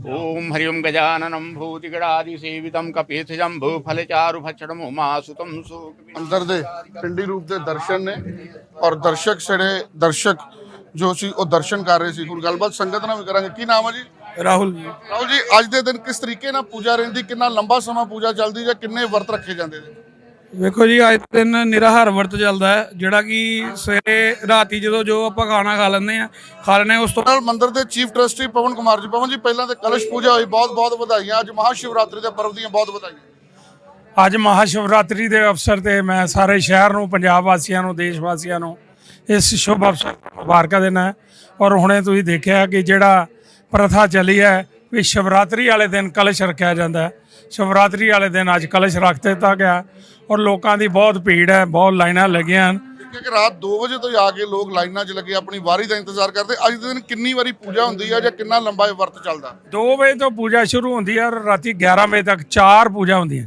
ओम हरि ओम गजाननं भूतिगणादिसेवितं कपीर्थजं भूफलचारुभक्षणम् उमासुतं सुख ਅੰਦਰ ਦੇ ਪਿੰਡੀ ਰੂਪ ਦੇ ਦਰਸ਼ਨ ਨੇ ਔਰ ਦਰਸ਼ਕ ਜਿਹੜੇ ਦਰਸ਼ਕ ਜੋ ਸੀ ਉਹ ਦਰਸ਼ਨ ਕਰ ਰਹੇ ਸੀ ਹੁਣ ਗੱਲਬਾਤ ਸੰਗਤ ਨਾਲ ਵੀ ਕਰਾਂਗੇ ਕੀ ਨਾਮ ਹੈ ਜੀ ਰਾਹੁਲ ਜੀ ਰਾਹੁਲ ਜੀ ਅੱਜ ਦੇ ਦਿਨ ਕਿਸ ਤਰੀਕੇ ਨਾਲ ਪੂਜਾ ਰਹਿੰਦੀ ਕਿੰਨਾ ਲੰਬਾ ਸਮਾਂ ਪੂਜਾ ਚੱਲਦੀ ਜਾਂ ਕਿੰਨੇ ਵਰਤ ਰੱਖੇ ਜਾਂਦੇ ਨੇ ਵੇਖੋ ਜੀ ਅੱਜ ਦਿਨ ਨਿਰਾਹਾਰ ਵਰਤ ਚੱਲਦਾ ਹੈ ਜਿਹੜਾ ਕਿ ਸਵੇਰੇ ਰਾਤੀ ਜਦੋਂ ਜੋ ਆਪਾਂ ਖਾਣਾ ਖਾ ਲੈਂਦੇ ਆ ਖਾ ਲੈਂਦੇ ਹਾਂ ਉਸ ਤੋਂ ਨਾਲ ਮੰਦਿਰ ਦੇ ਚੀਫ ਟਰਸਟੀ ਪਵਨ ਕੁਮਾਰ ਜੀ ਪਵਨ ਜੀ ਪਹਿਲਾਂ ਤੇ ਕਲਸ਼ ਪੂਜਾ ਹੋਈ ਬਹੁਤ ਬਹੁਤ ਵਧਾਈਆਂ ਅੱਜ ਮਹਾਸ਼ਿਵਰਾਤਰੀ ਦੇ ਪਰਵ ਦੀਆਂ ਬਹੁਤ ਵਧਾਈਆਂ। ਅੱਜ ਮਹਾਸ਼ਿਵਰਾਤਰੀ ਦੇ ਅਵਸਰ ਤੇ ਮੈਂ ਸਾਰੇ ਸ਼ਹਿਰ ਨੂੰ ਪੰਜਾਬ ਵਾਸੀਆਂ ਨੂੰ ਦੇਸ਼ ਵਾਸੀਆਂ ਨੂੰ ਇਸ ਸ਼ੁਭ ਅਵਸਰ ਤੇ ਮੁਬਾਰਕਾਂ ਦੇਣਾ ਹੈ। ਔਰ ਹੁਣੇ ਤੁਸੀਂ ਦੇਖਿਆ ਕਿ ਜਿਹੜਾ ਪ੍ਰਥਾ ਚੱਲੀ ਹੈ ਵੀ ਸ਼ਿਵਰਾਤਰੀ ਵਾਲੇ ਦਿਨ ਕਲਸ਼ ਰੱਖਿਆ ਜਾਂਦਾ ਹੈ। ਸ਼ਿਵਰਾਤਰੀ ਵਾਲੇ ਦਿਨ ਅੱਜ ਕਲਸ਼ ਰੱਖ ਦਿੱਤਾ ਗਿਆ। ਔਰ ਲੋਕਾਂ ਦੀ ਬਹੁਤ ਭੀੜ ਹੈ ਬਹੁਤ ਲਾਈਨਾਂ ਲੱਗੀਆਂ ਹਨ। ਕਿ ਰਾਤ 2 ਵਜੇ ਤੋਂ ਆ ਕੇ ਲੋਕ ਲਾਈਨਾਂ 'ਚ ਲੱਗੇ ਆਪਣੀ ਵਾਰੀ ਦਾ ਇੰਤਜ਼ਾਰ ਕਰਦੇ। ਅੱਜ ਦੇ ਦਿਨ ਕਿੰਨੀ ਵਾਰੀ ਪੂਜਾ ਹੁੰਦੀ ਹੈ ਜਾਂ ਕਿੰਨਾ ਲੰਬਾ ਇਹ ਵਰਤ ਚੱਲਦਾ? 2 ਵਜੇ ਤੋਂ ਪੂਜਾ ਸ਼ੁਰੂ ਹੁੰਦੀ ਹੈ ਔਰ ਰਾਤੀ 11 ਵਜੇ ਤੱਕ ਚਾਰ ਪੂਜਾ ਹੁੰਦੀਆਂ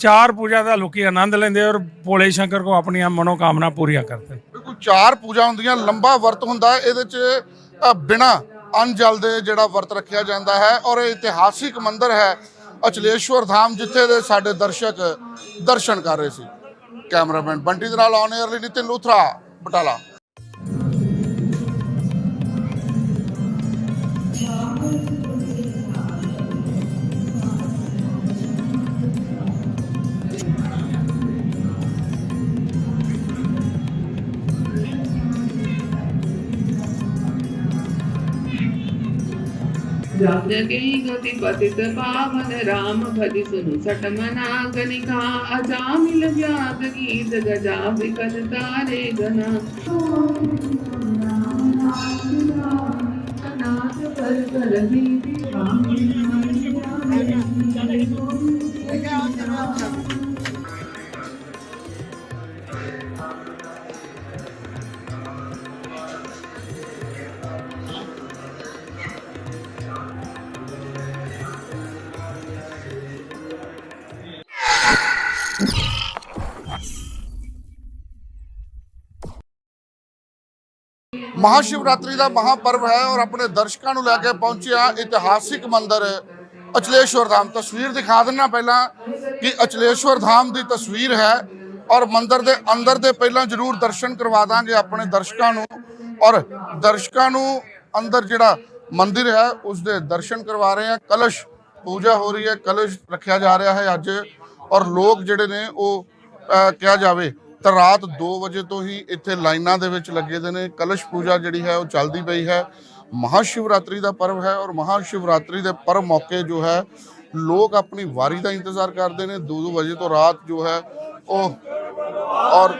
ਚਾਰ ਪੂਜਾ ਦਾ ਲੋਕੀ ਆਨੰਦ ਲੈਂਦੇ ਔਰ ਭੋਲੇ ਸ਼ੰਕਰ ਕੋ ਆਪਣੀਆਂ ਮਨੋਕਾਮਨਾ ਪੂਰੀਆਂ ਕਰਦੇ ਬਿਲਕੁਲ ਚਾਰ ਪੂਜਾ ਹੁੰਦੀਆਂ ਲੰਬਾ ਵਰਤ ਹੁੰਦਾ। ਇਹਦੇ 'ਚ ਬਿਨਾਂ ਅੰਨ ਜਲ ਦੇ ਜਿਹੜਾ ਵਰਤ ਰੱਖਿਆ ਜਾਂਦਾ ਹੈ ਔਰ ਇਹ ਇਤਿਹਾਸਿਕ ਮੰਦਿਰ ਹੈ। ਅਚਲੇਸ਼ਵਰ ਧਾਮ ਜਿੱਥੇ ਦੇ ਸਾਡੇ ਦਰਸ਼ਕ ਦਰਸ਼ਨ ਕਰ ਰਹੇ ਸੀ। ਕੈਮਰਾਮੈਨ ਬੰਟੀ ਦੇ ਨਾਲ ਔਨ 에ਅਰ ਲਈ ਨਿਤਿਨ ਲੂਥਰਾ, ਬਟਾਲਾ। जगई गति पतित पावन राम भज सुनु सट मना गनिका अजामिल व्याध गीत गजा विकट तारे गना अनाथ पर कर ਮਹਾਸ਼ਿਵਰਾਤਰੀ ਦਾ ਮਹਾਪਰਵ ਹੈ ਔਰ ਆਪਣੇ ਦਰਸ਼ਕਾਂ ਨੂੰ ਲੈ ਕੇ ਪਹੁੰਚਿਆ ਇਤਿਹਾਸਿਕ ਮੰਦਿਰ ਅਚਲੇਸ਼ਵਰ ਧਾਮ। ਤਸਵੀਰ ਦਿਖਾ ਦਿੰਨਾ ਪਹਿਲਾਂ ਕਿ ਅਚਲੇਸ਼ਵਰ ਧਾਮ ਦੀ ਤਸਵੀਰ ਹੈ ਔਰ ਮੰਦਿਰ ਦੇ ਅੰਦਰ ਦੇ ਪਹਿਲਾਂ ਜ਼ਰੂਰ ਦਰਸ਼ਨ ਕਰਵਾ ਦਾਂਗੇ ਆਪਣੇ ਦਰਸ਼ਕਾਂ ਨੂੰ ਔਰ ਦਰਸ਼ਕਾਂ ਨੂੰ ਅੰਦਰ ਜਿਹੜਾ ਮੰਦਿਰ ਹੈ ਉਸ ਦੇ ਦਰਸ਼ਨ ਕਰਵਾ ਰਹੇ ਹਾਂ। ਕਲਸ਼ ਪੂਜਾ ਹੋ ਰਹੀ ਹੈ, ਕਲਸ਼ ਰੱਖਿਆ ਜਾ ਰਿਹਾ ਹੈ ਅੱਜ ਔਰ ਲੋਕ ਜਿਹੜੇ ਨੇ ਉਹ ਕਿਹਾ ਜਾਵੇ ਤਾਂ ਰਾਤ 2 ਵਜੇ ਤੋਂ ਹੀ ਇੱਥੇ ਲਾਈਨਾਂ ਦੇ ਵਿੱਚ ਲੱਗੇ ਦੇ ਨੇ ਕਲਸ਼ ਪੂਜਾ ਜਿਹੜੀ ਹੈ ਉਹ ਚੱਲਦੀ ਪਈ ਹੈ ਮਹਾਸ਼ਿਵਰਾਤਰੀ ਦਾ ਪਰਵ ਹੈ ਔਰ ਮਹਾਸ਼ਿਵਰਾਤਰੀ ਦੇ ਪਰਵ ਮੌਕੇ ਜੋ ਹੈ ਲੋਕ ਆਪਣੀ ਵਾਰੀ ਦਾ ਇੰਤਜ਼ਾਰ ਕਰਦੇ ਨੇ 2 ਵਜੇ ਤੋਂ ਰਾਤ ਜੋ ਹੈ ਉਹ ਔਰ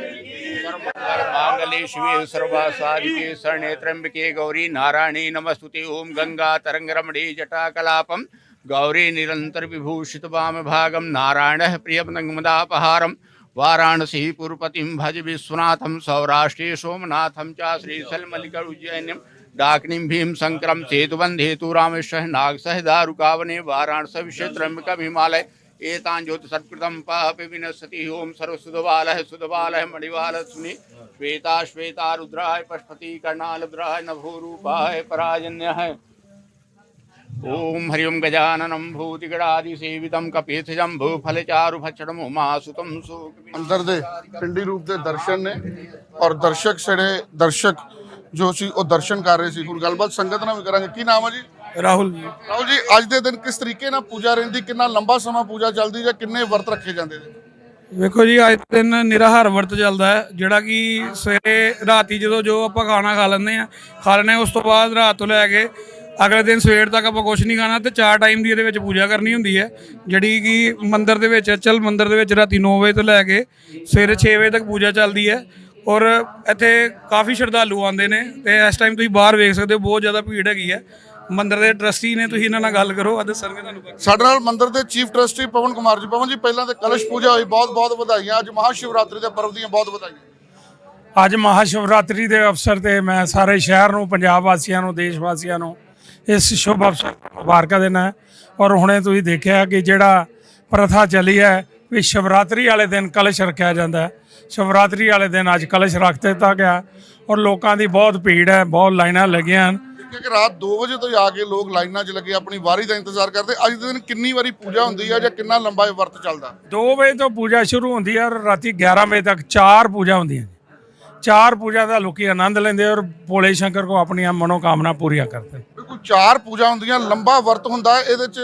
सर्वमंगल मांगल्ये शिवे सर्वा साधिके शरणे त्र्यंबके गौरी नारायणी नमस्तुते ओम गंगा तरंग रमणी जटा कलापम गौरी निरंतर विभूषित वाम भागम नारायण प्रियमदापहारम वाराणसी पुरपतिम भज विश्वनाथम सौराष्ट्रे सोमनाथम च श्रीशैलमल्लिक उज्जैन्यम डाकिनीं भीम शंकरम सेतुबंधेतु रामेश्वर नाग सह दारुकावने वाराणस विषेत्रम्बिक हिमालय एतान् ज्योतिसत्कृतं पापि विनश्यति। ओम सर्वसुधबालः सुधबालः मणिवालः सुनि श्वेता श्वेता रुद्राय पशुपति कर्णालुद्राय नभोरूपाय पराजन्यः। ओम हरिओम गजाननं भूतिगणादिसेवितं कपीर्थजम्भू फलचारुभक्षणम् उमासुतं शोक ਅੰਦਰ ਦੇ ਪਿੰਡੀ ਰੂਪ ਦੇ ਦਰਸ਼ਨ ਨੇ ਔਰ ਦਰਸ਼ਕ ਜਿਹੜੇ ਦਰਸ਼ਕ ਜੋ ਸੀ ਉਹ ਦਰਸ਼ਨ ਕਰ ਰਹੇ ਸੀ ਹੁਣ ਗੱਲਬਾਤ ਸੰਗਤ ਨਾਲ ਵੀ ਕਰਾਂਗੇ ਕੀ ਨਾਮ ਹੈ ਜੀ ਰਾਹੁਲ ਜੀ ਰਾਹੁਲ ਜੀ ਅੱਜ ਦੇ ਦਿਨ ਕਿਸ ਤਰੀਕੇ ਨਾਲ ਪੂਜਾ ਰਹਿੰਦੀ ਕਿੰਨਾ ਲੰਬਾ ਸਮਾਂ ਪੂਜਾ ਚੱਲਦੀ ਜਾਂ ਕਿੰਨੇ ਵਰਤ ਰੱਖੇ ਜਾਂਦੇ ਨੇ ਵੇਖੋ ਜੀ ਅੱਜ ਦਿਨ ਨਿਰਾਹਾਰ ਵਰਤ ਚੱਲਦਾ ਹੈ ਜਿਹੜਾ ਕਿ ਸਵੇਰੇ ਰਾਤੀ ਜਦੋਂ ਜੋ ਆਪਾਂ ਖਾਣਾ ਖਾ ਲੈਂਦੇ ਆ ਖਾ ਲੈਂਦੇ ਹਾਂ ਉਸ ਤੋਂ ਬਾਅਦ ਰਾਤ ਤੋਂ ਲੈ ਕੇ ਅਗਲੇ ਦਿਨ ਸਵੇਰ ਤੱਕ ਆਪਾਂ ਕੁਝ ਨਹੀਂ ਖਾਣਾ ਤੇ ਚਾਰ ਟਾਈਮ ਦੀ ਇਹਦੇ ਵਿੱਚ ਪੂਜਾ ਕਰਨੀ ਹੁੰਦੀ ਹੈ ਜਿਹੜੀ ਕਿ ਮੰਦਿਰ ਦੇ ਵਿੱਚ ਅਚਲ ਮੰਦਿਰ ਦੇ ਵਿੱਚ ਰਾਤੀ 9 ਵਜੇ ਤੋਂ ਲੈ ਕੇ ਸਵੇਰੇ 6 ਵਜੇ ਤੱਕ ਪੂਜਾ ਚੱਲਦੀ ਹੈ ਔਰ ਇੱਥੇ ਕਾਫੀ ਸ਼ਰਧਾਲੂ ਆਉਂਦੇ ਨੇ ਤੇ ਇਸ ਟਾਈਮ ਤੁਸੀਂ ਬਾਹਰ ਵੇਖ ਸਕਦੇ ਹੋ ਬਹੁਤ ਜ਼ਿਆਦਾ ਭੀੜ ਹੈਗੀ ਹੈ। ਮੰਦਿਰ ਦੇ ਟਰਸਟੀ ਨੇ ਤੁਸੀਂ ਇਹਨਾਂ ਨਾਲ ਗੱਲ ਕਰੋ ਆ ਦੱਸਣਗੇ ਤੁਹਾਨੂੰ ਸਾਡੇ ਨਾਲ ਮੰਦਿਰ ਦੇ ਚੀਫ ਟਰਸਟੀ ਪਵਨ ਕੁਮਾਰ ਜੀ। ਪਵਨ ਜੀ ਪਹਿਲਾਂ ਤੇ ਕਲਸ਼ ਪੂਜਾ ਹੋਈ ਬਹੁਤ ਬਹੁਤ ਵਧਾਈਆਂ। ਅੱਜ ਮਹਾਸ਼ਿਵਰਾਤਰੀ ਦੇ ਪਰਵ ਦੀਆਂ ਬਹੁਤ ਵਧਾਈਆਂ। ਅੱਜ ਮਹਾਸ਼ਿਵਰਾਤਰੀ ਦੇ ਅਵਸਰ ਤੇ ਮੈਂ ਸਾਰੇ ਸ਼ਹਿਰ ਨੂੰ ਪੰਜਾਬ ਵਾਸੀਆਂ ਨੂੰ ਦੇਸ਼ ਵਾਸੀਆਂ ਨੂੰ ਇਸ ਸ਼ੁਭ ਅਵਸਰ ਮੁਬਾਰਕਾਂ ਦੇਣਾ ਹੈ। ਔਰ ਹੁਣੇ ਤੁਸੀਂ ਦੇਖਿਆ ਕਿ ਜਿਹੜਾ ਪ੍ਰਥਾ ਚੱਲੀ ਹੈ ਵੀ ਸ਼ਿਵਰਾਤਰੀ ਵਾਲੇ ਦਿਨ ਕਲਸ਼ ਰੱਖਿਆ ਜਾਂਦਾ ਹੈ। ਸ਼ਿਵਰਾਤਰੀ ਵਾਲੇ ਦਿਨ ਅੱਜ ਕਲਸ਼ ਰੱਖ ਦਿੱਤਾ ਗਿਆ। ਔਰ ਲੋਕਾਂ ਦੀ ਬਹੁਤ ਭੀੜ ਹੈ ਬਹੁਤ ਲਾਈਨਾਂ ਲੱਗੀਆਂ ਹਨ। ਕਿ ਰਾਤ 2 ਵਜੇ ਤੋਂ ਆ ਕੇ ਲੋਕ ਲਾਈਨਾਂ 'ਚ ਲੱਗੇ ਆਪਣੀ ਵਾਰੀ ਦਾ ਇੰਤਜ਼ਾਰ ਕਰਦੇ। ਅੱਜ ਦੇ ਦਿਨ ਕਿੰਨੀ ਵਾਰੀ ਪੂਜਾ ਹੁੰਦੀ ਹੈ ਜਾਂ ਕਿੰਨਾ ਲੰਬਾ ਵਰਤ ਚੱਲਦਾ? 2 ਵਜੇ ਤੋਂ ਪੂਜਾ ਸ਼ੁਰੂ ਹੁੰਦੀ ਹੈ ਔਰ ਰਾਤੀ 11 ਵਜੇ ਤੱਕ ਚਾਰ ਪੂਜਾ ਹੁੰਦੀਆਂ ਚਾਰ ਪੂਜਾ ਦਾ ਲੋਕੀ ਆਨੰਦ ਲੈਂਦੇ ਔਰ ਭੋਲੇ ਸ਼ੰਕਰ ਕੋ ਆਪਣੀਆਂ ਮਨੋਕਾਮਨਾ ਪੂਰੀਆਂ ਕਰਦੇ ਬਿਲਕੁਲ ਚਾਰ ਪੂਜਾ ਹੁੰਦੀਆਂ ਲੰਬਾ ਵਰਤ ਹੁੰਦਾ ਇਹਦੇ 'ਚ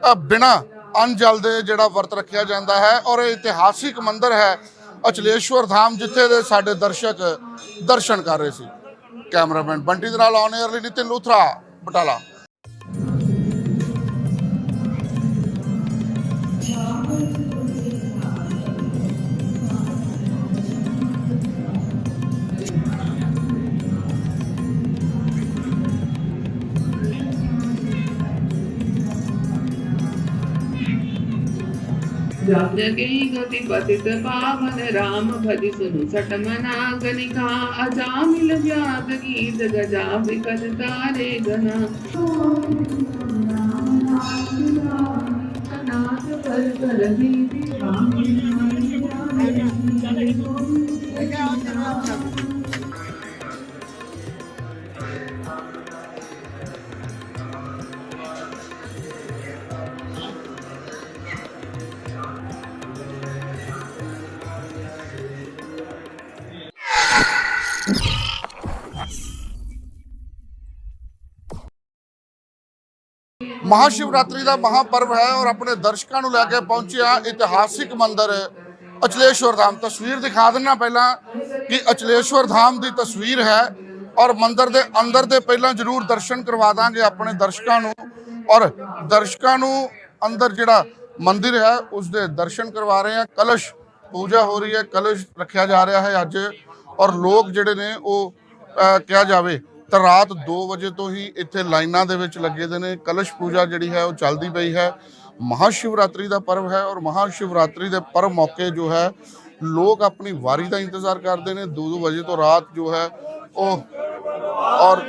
ਅ, ਬਿਨਾਂ ਅੰਨ ਜਲ ਦੇ ਜਿਹੜਾ ਵਰਤ ਰੱਖਿਆ ਜਾਂਦਾ ਹੈ ਔਰ ਇਹ ਇਤਿਹਾਸਿਕ ਮੰਦਿਰ ਹੈ ਅਚਲੇਸ਼ਵਰ ਧਾਮ ਜਿੱਥੇ ਦੇ ਸਾਡੇ ਦਰਸ਼ਕ ਦਰਸ਼ਨ ਕਰ ਰਹੇ ਸੀ। ਕੈਮਰਾਮੈਨ ਬੰਟੀ ਦੇ ਨਾਲ ਔਨ 에ਅਰ ਲਈ ਨਿਤਿਨ ਲੂਥਰਾ ਬਟਾਲਾ। जगई गति पतित पावन राम भज सुनु सट मना गनिका अजामिल व्याध गीत गजा विकट तारे गना अनाथ पर ਮਹਾਸ਼ਿਵਰਾਤਰੀ ਦਾ ਮਹਾਪਰਵ ਹੈ ਔਰ ਆਪਣੇ ਦਰਸ਼ਕਾਂ ਨੂੰ ਲੈ ਕੇ ਪਹੁੰਚਿਆ ਇਤਿਹਾਸਿਕ ਮੰਦਿਰ ਅਚਲੇਸ਼ਵਰ ਧਾਮ। ਤਸਵੀਰ ਦਿਖਾ ਦਿੰਨਾ ਪਹਿਲਾਂ ਕਿ ਅਚਲੇਸ਼ਵਰ ਧਾਮ ਦੀ ਤਸਵੀਰ ਹੈ ਔਰ ਮੰਦਿਰ ਦੇ ਅੰਦਰ ਦੇ ਪਹਿਲਾਂ ਜ਼ਰੂਰ ਦਰਸ਼ਨ ਕਰਵਾ ਦਾਂਗੇ ਆਪਣੇ ਦਰਸ਼ਕਾਂ ਨੂੰ ਔਰ ਦਰਸ਼ਕਾਂ ਨੂੰ ਅੰਦਰ ਜਿਹੜਾ ਮੰਦਿਰ ਹੈ ਉਸ ਦੇ ਦਰਸ਼ਨ ਕਰਵਾ ਰਹੇ ਹਾਂ। ਕਲਸ਼ ਪੂਜਾ ਹੋ ਰਹੀ ਹੈ, ਕਲਸ਼ ਰੱਖਿਆ ਜਾ ਰਿਹਾ ਹੈ ਅੱਜ ਔਰ ਲੋਕ ਜਿਹੜੇ ਨੇ ਉਹ ਕਿਹਾ ਜਾਵੇ ਤਾਂ ਰਾਤ 2 ਵਜੇ ਤੋਂ ਹੀ ਇੱਥੇ ਲਾਈਨਾਂ ਦੇ ਵਿੱਚ ਲੱਗੇ ਦੇ ਨੇ ਕਲਸ਼ ਪੂਜਾ ਜਿਹੜੀ ਹੈ ਉਹ ਚੱਲਦੀ ਪਈ ਹੈ ਮਹਾਸ਼ਿਵਰਾਤਰੀ ਦਾ ਪਰਵ ਹੈ ਔਰ ਮਹਾਸ਼ਿਵਰਾਤਰੀ ਦੇ ਪਰਵ ਮੌਕੇ ਜੋ ਹੈ ਲੋਕ ਆਪਣੀ ਵਾਰੀ ਦਾ ਇੰਤਜ਼ਾਰ ਕਰਦੇ ਨੇ 2-2 ਵਜੇ ਤੋਂ ਰਾਤ ਜੋ ਹੈ ਉਹ ਔਰ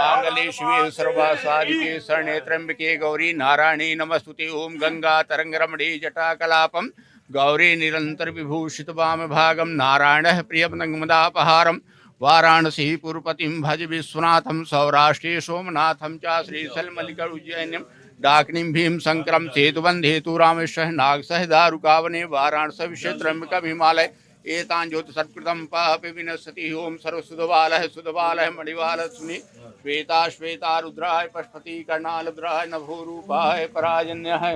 मांगले शिवे सर्वा साधिके शरणे त्र्यंबके गौरी नारायणी नमस्तुते ओम गंगा तरंग रमणी जटा कलापम गौरी निरंतर विभूषित वाम भागम नारायण प्रियमदापहारम वाराणसी पुरपतिं भज विश्वनाथं सौराष्ट्रे सोमनाथं च श्रीशलमलिकल उज्जैनं डाकनीं भीम संक्रम सेतुबन्धेतु नाग सह दारुकावने वाराणसविषयत्रम्बकभिमालय एतान् ज्योतिषत्कृतं पापि विनश्यति। ॐ सर्वसुधबालः सुधबालः मणिबालः सुनि श्वेता श्वेता, रुद्राय पशुपति कर्णालुद्राय नभोरूपाय है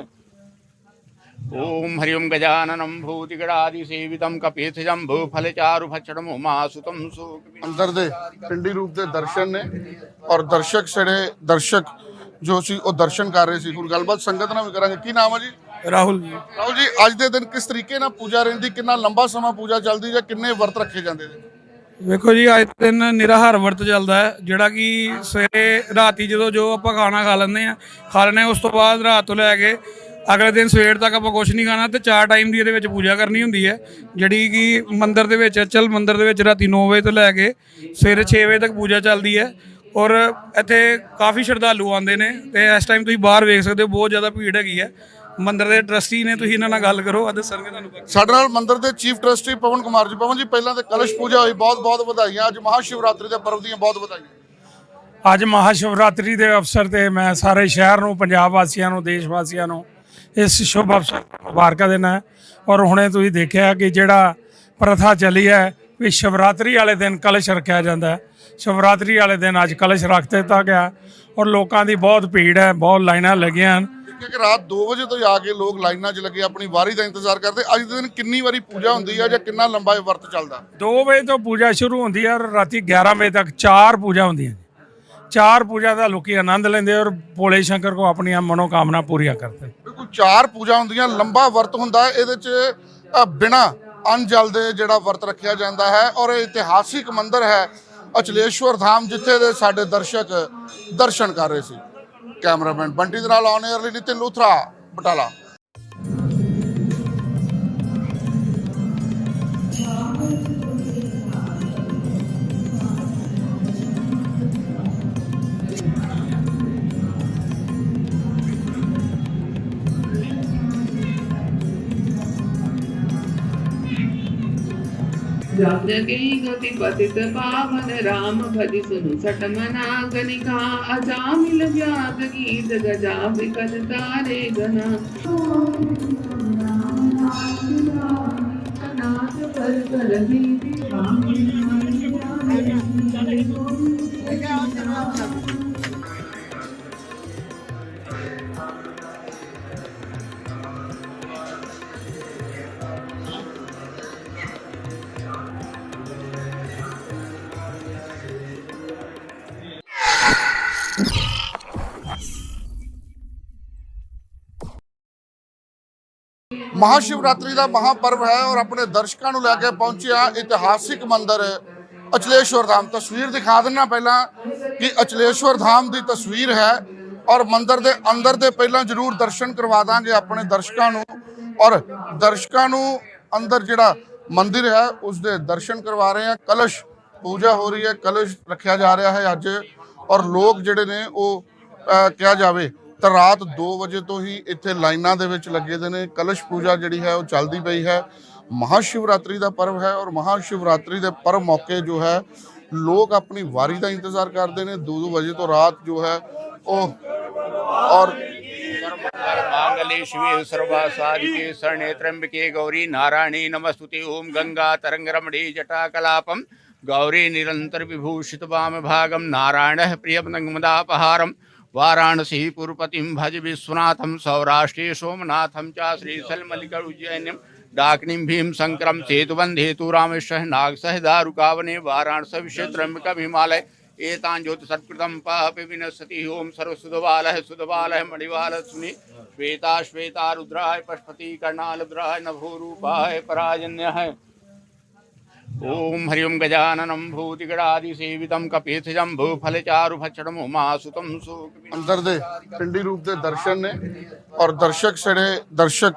ओम हरिओम गजाननं भूतिगणादिसेवितं कपीर्थजम्भू फलचारुभक्षणम् उमासुतं सुखविनाशम् ਅੰਦਰ ਦੇ ਪਿੰਡੀ ਰੂਪ ਦੇ ਦਰਸ਼ਨ ਨੇ ਔਰ ਦਰਸ਼ਕ ਜਿਹੜੇ ਦਰਸ਼ਕ ਜੋ ਸੀ ਉਹ ਦਰਸ਼ਨ ਕਰ ਰਹੇ ਸੀ ਹੁਣ ਗੱਲਬਾਤ ਸੰਗਤ ਨਾਲ ਵੀ ਕਰਾਂਗੇ ਕੀ ਨਾਮ ਹੈ ਜੀ ਰਾਹੁਲ ਜੀ ਰਾਹੁਲ ਜੀ ਅੱਜ ਦੇ ਦਿਨ ਕਿਸ ਤਰੀਕੇ ਨਾਲ ਪੂਜਾ ਰਹਿੰਦੀ ਕਿੰਨਾ ਲੰਬਾ ਸਮਾਂ ਪੂਜਾ ਚੱਲਦੀ ਜਾਂ ਕਿੰਨੇ ਵਰਤ ਰੱਖੇ ਜਾਂਦੇ ਨੇ ਵੇਖੋ ਜੀ ਅੱਜ ਦਿਨ ਨਿਰਾਹਾਰ ਵਰਤ ਚੱਲਦਾ ਹੈ ਜਿਹੜਾ ਕਿ ਸਵੇਰੇ ਰਾਤੀ ਜਦੋਂ ਜੋ ਆਪਾਂ ਖਾਣਾ ਖਾ ਲੈਂਦੇ ਆ ਖਾ ਲੈਂਦੇ ਹਾਂ ਉਸ ਤੋਂ ਬਾਅਦ ਰਾਤ ਤੋਂ ਲੈ ਕੇ ਅਗਲੇ ਦਿਨ ਸਵੇਰ ਤੱਕ ਆਪਾਂ ਕੁਝ ਨਹੀਂ ਖਾਣਾ ਤੇ ਚਾਰ ਟਾਈਮ ਦੀ ਇਹਦੇ ਵਿੱਚ ਪੂਜਾ ਕਰਨੀ ਹੁੰਦੀ ਹੈ ਜਿਹੜੀ ਕਿ ਮੰਦਿਰ ਦੇ ਵਿੱਚ ਅਚਲ ਮੰਦਿਰ ਦੇ ਵਿੱਚ ਰਾਤੀ 9 ਵਜੇ ਤੋਂ ਲੈ ਕੇ ਸਵੇਰੇ 6 ਵਜੇ ਤੱਕ ਪੂਜਾ ਚੱਲਦੀ ਹੈ ਔਰ ਇੱਥੇ ਕਾਫੀ ਸ਼ਰਧਾਲੂ ਆਉਂਦੇ ਨੇ ਤੇ ਇਸ ਟਾਈਮ ਤੁਸੀਂ ਬਾਹਰ ਵੇਖ ਸਕਦੇ ਹੋ ਬਹੁਤ ਜ਼ਿਆਦਾ ਭੀੜ ਹੈਗੀ ਹੈ। ਮੰਦਿਰ ਦੇ ਟਰਸਟੀ ਨੇ ਤੁਸੀਂ ਇਹਨਾਂ ਨਾਲ ਗੱਲ ਕਰੋ ਆ ਦੱਸਣਗੇ ਤੁਹਾਨੂੰ ਸਾਡੇ ਨਾਲ ਮੰਦਿਰ ਦੇ ਚੀਫ ਟਰਸਟੀ ਪਵਨ ਕੁਮਾਰ ਜੀ। ਪਵਨ ਜੀ ਪਹਿਲਾਂ ਤੇ ਕਲਸ਼ ਪੂਜਾ ਹੋਈ ਬਹੁਤ ਬਹੁਤ ਵਧਾਈਆਂ। ਅੱਜ ਮਹਾਸ਼ਿਵਰਾਤਰੀ ਦੇ ਪਰਵ ਦੀਆਂ ਬਹੁਤ ਵਧਾਈਆਂ। ਅੱਜ ਮਹਾਸ਼ਿਵਰਾਤਰੀ ਦੇ ਅਵਸਰ ਤੇ ਮੈਂ ਸਾਰੇ ਸ਼ਹਿਰ ਨੂੰ ਪੰਜਾਬ ਵਾਸੀਆਂ ਨੂੰ ਦੇਸ਼ ਵਾਸੀਆਂ ਨੂੰ ਇਸ ਸ਼ੁਭ ਅਵਸਰ ਮੁਬਾਰਕਾਂ ਦੇਣਾ ਹੈ। ਔਰ ਹੁਣੇ ਤੁਸੀਂ ਦੇਖਿਆ ਕਿ ਜਿਹੜਾ ਪ੍ਰਥਾ ਚੱਲੀ ਹੈ ਵੀ ਸ਼ਿਵਰਾਤਰੀ ਵਾਲੇ ਦਿਨ ਕਲਸ਼ ਰੱਖਿਆ ਜਾਂਦਾ ਹੈ। ਸ਼ਿਵਰਾਤਰੀ ਵਾਲੇ ਦਿਨ ਅੱਜ ਕਲਸ਼ ਰੱਖ ਦਿੱਤਾ ਗਿਆ ਔਰ ਲੋਕਾਂ ਦੀ ਬਹੁਤ ਭੀੜ ਹੈ ਬਹੁਤ ਲਾਈਨਾਂ ਲੱਗੀਆਂ ਹਨ। ਕਿਉਂਕਿ ਰਾਤ 2 ਵਜੇ ਤੋਂ ਜਾ ਕੇ ਲੋਕ ਲਾਈਨਾਂ 'ਚ ਲੱਗੇ ਆਪਣੀ ਵਾਰੀ ਦਾ ਇੰਤਜ਼ਾਰ ਕਰਦੇ। ਅੱਜ ਦੇ ਦਿਨ ਕਿੰਨੀ ਵਾਰੀ ਪੂਜਾ ਹੁੰਦੀ ਹੈ ਜਾਂ ਕਿੰਨਾ ਲੰਬਾ ਵਰਤ ਚੱਲਦਾ? 2 ਵਜੇ ਤੋਂ ਪੂਜਾ ਸ਼ੁਰੂ ਹੁੰਦੀ ਹੈ ਔਰ ਰਾਤੀ 11 ਵਜੇ ਤੱਕ ਚਾਰ ਪੂਜਾ ਹੁੰਦੀਆਂ ਚਾਰ ਪੂਜਾ ਦਾ ਲੋਕੀ ਆਨੰਦ ਲੈਂਦੇ ਔਰ ਭੋਲੇ ਸ਼ੰਕਰ ਕੋ ਆਪਣੀਆਂ ਮਨੋਕਾਮਨਾ ਪੂਰੀਆਂ ਕਰਦੇ। ਬਿਲਕੁਲ ਚਾਰ ਪੂਜਾ ਹੁੰਦੀਆਂ ਲੰਬਾ ਵਰਤ ਹੁੰਦਾ ਇਹਦੇ 'ਚ ਅ, ਬਿਨਾਂ ਅੰਨ ਜਲ ਦੇ ਜਿਹੜਾ ਵਰਤ ਰੱਖਿਆ ਜਾਂਦਾ ਹੈ ਔਰ ਇਹ ਇਤਿਹਾਸਿਕ ਮੰਦਿਰ ਹੈ ਅਚਲੇਸ਼ਵਰ ਧਾਮ ਜਿੱਥੇ ਦੇ ਸਾਡੇ ਦਰਸ਼ਕ ਦਰਸ਼ਨ ਕਰ ਰਹੇ ਸੀ। ਕੈਮਰਾਮੈਨ ਬੰਟੀ ਦੇ ਨਾਲ ਆਨ 에ਅਰ ਲਈ ਨਿਤਿਨ ਲੂਥਰਾ ਬਟਾਲਾ। जगई गति पतित पावन राम भज सुनु सट मना गनिका अजामिल व्याध गीत गजा विकट तारे गना अनाथ पर ਮਹਾਸ਼ਿਵਰਾਤਰੀ ਦਾ ਮਹਾਪਰਵ ਹੈ ਔਰ ਆਪਣੇ ਦਰਸ਼ਕਾਂ ਨੂੰ ਲੈ ਕੇ ਪਹੁੰਚਿਆ ਇਤਿਹਾਸਿਕ ਮੰਦਿਰ ਅਚਲੇਸ਼ਵਰ ਧਾਮ। ਤਸਵੀਰ ਦਿਖਾ ਦਿੰਨਾ ਪਹਿਲਾਂ ਕਿ ਅਚਲੇਸ਼ਵਰ ਧਾਮ ਦੀ ਤਸਵੀਰ ਹੈ ਔਰ ਮੰਦਿਰ ਦੇ ਅੰਦਰ ਦੇ ਪਹਿਲਾਂ ਜ਼ਰੂਰ ਦਰਸ਼ਨ ਕਰਵਾ ਦਾਂਗੇ ਆਪਣੇ ਦਰਸ਼ਕਾਂ ਨੂੰ ਔਰ ਦਰਸ਼ਕਾਂ ਨੂੰ ਅੰਦਰ ਜਿਹੜਾ ਮੰਦਿਰ ਹੈ ਉਸ ਦੇ ਦਰਸ਼ਨ ਕਰਵਾ ਰਹੇ ਹਾਂ। ਕਲਸ਼ ਪੂਜਾ ਹੋ ਰਹੀ ਹੈ, ਕਲਸ਼ ਰੱਖਿਆ ਜਾ ਰਿਹਾ ਹੈ ਅੱਜ ਔਰ ਲੋਕ ਜਿਹੜੇ ਨੇ ਉਹ ਕਿਹਾ ਜਾਵੇ ਤਾਂ ਰਾਤ 2 ਵਜੇ ਤੋਂ ਹੀ ਇੱਥੇ ਲਾਈਨਾਂ ਦੇ ਵਿੱਚ ਲੱਗੇ ਦੇ ਨੇ ਕਲਸ਼ ਪੂਜਾ ਜਿਹੜੀ ਹੈ ਉਹ ਚੱਲਦੀ ਪਈ ਹੈ ਮਹਾਸ਼ਿਵਰਾਤਰੀ ਦਾ ਪਰਵ ਹੈ ਔਰ ਮਹਾਸ਼ਿਵਰਾਤਰੀ ਦੇ ਪਰਵ ਮੌਕੇ ਜੋ ਹੈ ਲੋਕ ਆਪਣੀ ਵਾਰੀ ਦਾ ਇੰਤਜ਼ਾਰ ਕਰਦੇ ਨੇ 2-2 ਵਜੇ ਤੋਂ ਰਾਤ ਜੋ ਹੈ ਉਹ ਔਰ सर्वमंगल मांगल्ये शिवे सर्वासाधिके शरणे त्र्यंबके गौरी नारायणी नमस्तुते ओम गंगा तरंग रमणी जटा कलापम गौरी निरंतर विभूषित वाम भागम नारायण प्रियमदापहारम वाराणसी पुरपतिं भज विश्वनाथं सौराष्ट्रे सोमनाथं च श्रीशैलमल्लिक उज्जैन्यं डाकिनीं भीम शंकरं सेतुबन्धेतु रामेश्वर नागसह दारुकावने वाराणसी विषेत्रम्बिकं हिमालय एतान् ज्योतिसत्कृतं पापि विनश्यति। ओम सर्वसुधबालः सुधबालः मणिवालः सुनि श्वेता श्वेता, रुद्राय पशुपति कर्णालुद्राय नभोरूपाय पराजन्यः ओम हरिओम गजाननं भूतिगणादिसेवितं कपीर्थजं भूफलचारुभक्षणम् उमासुतं सुखविनाशम् ਅੰਦਰ ਦੇ ਪਿੰਡੀ ਰੂਪ ਦੇ ਦਰਸ਼ਨ ਨੇ ਔਰ ਦਰਸ਼ਕ ਜਿਹੜੇ ਦਰਸ਼ਕ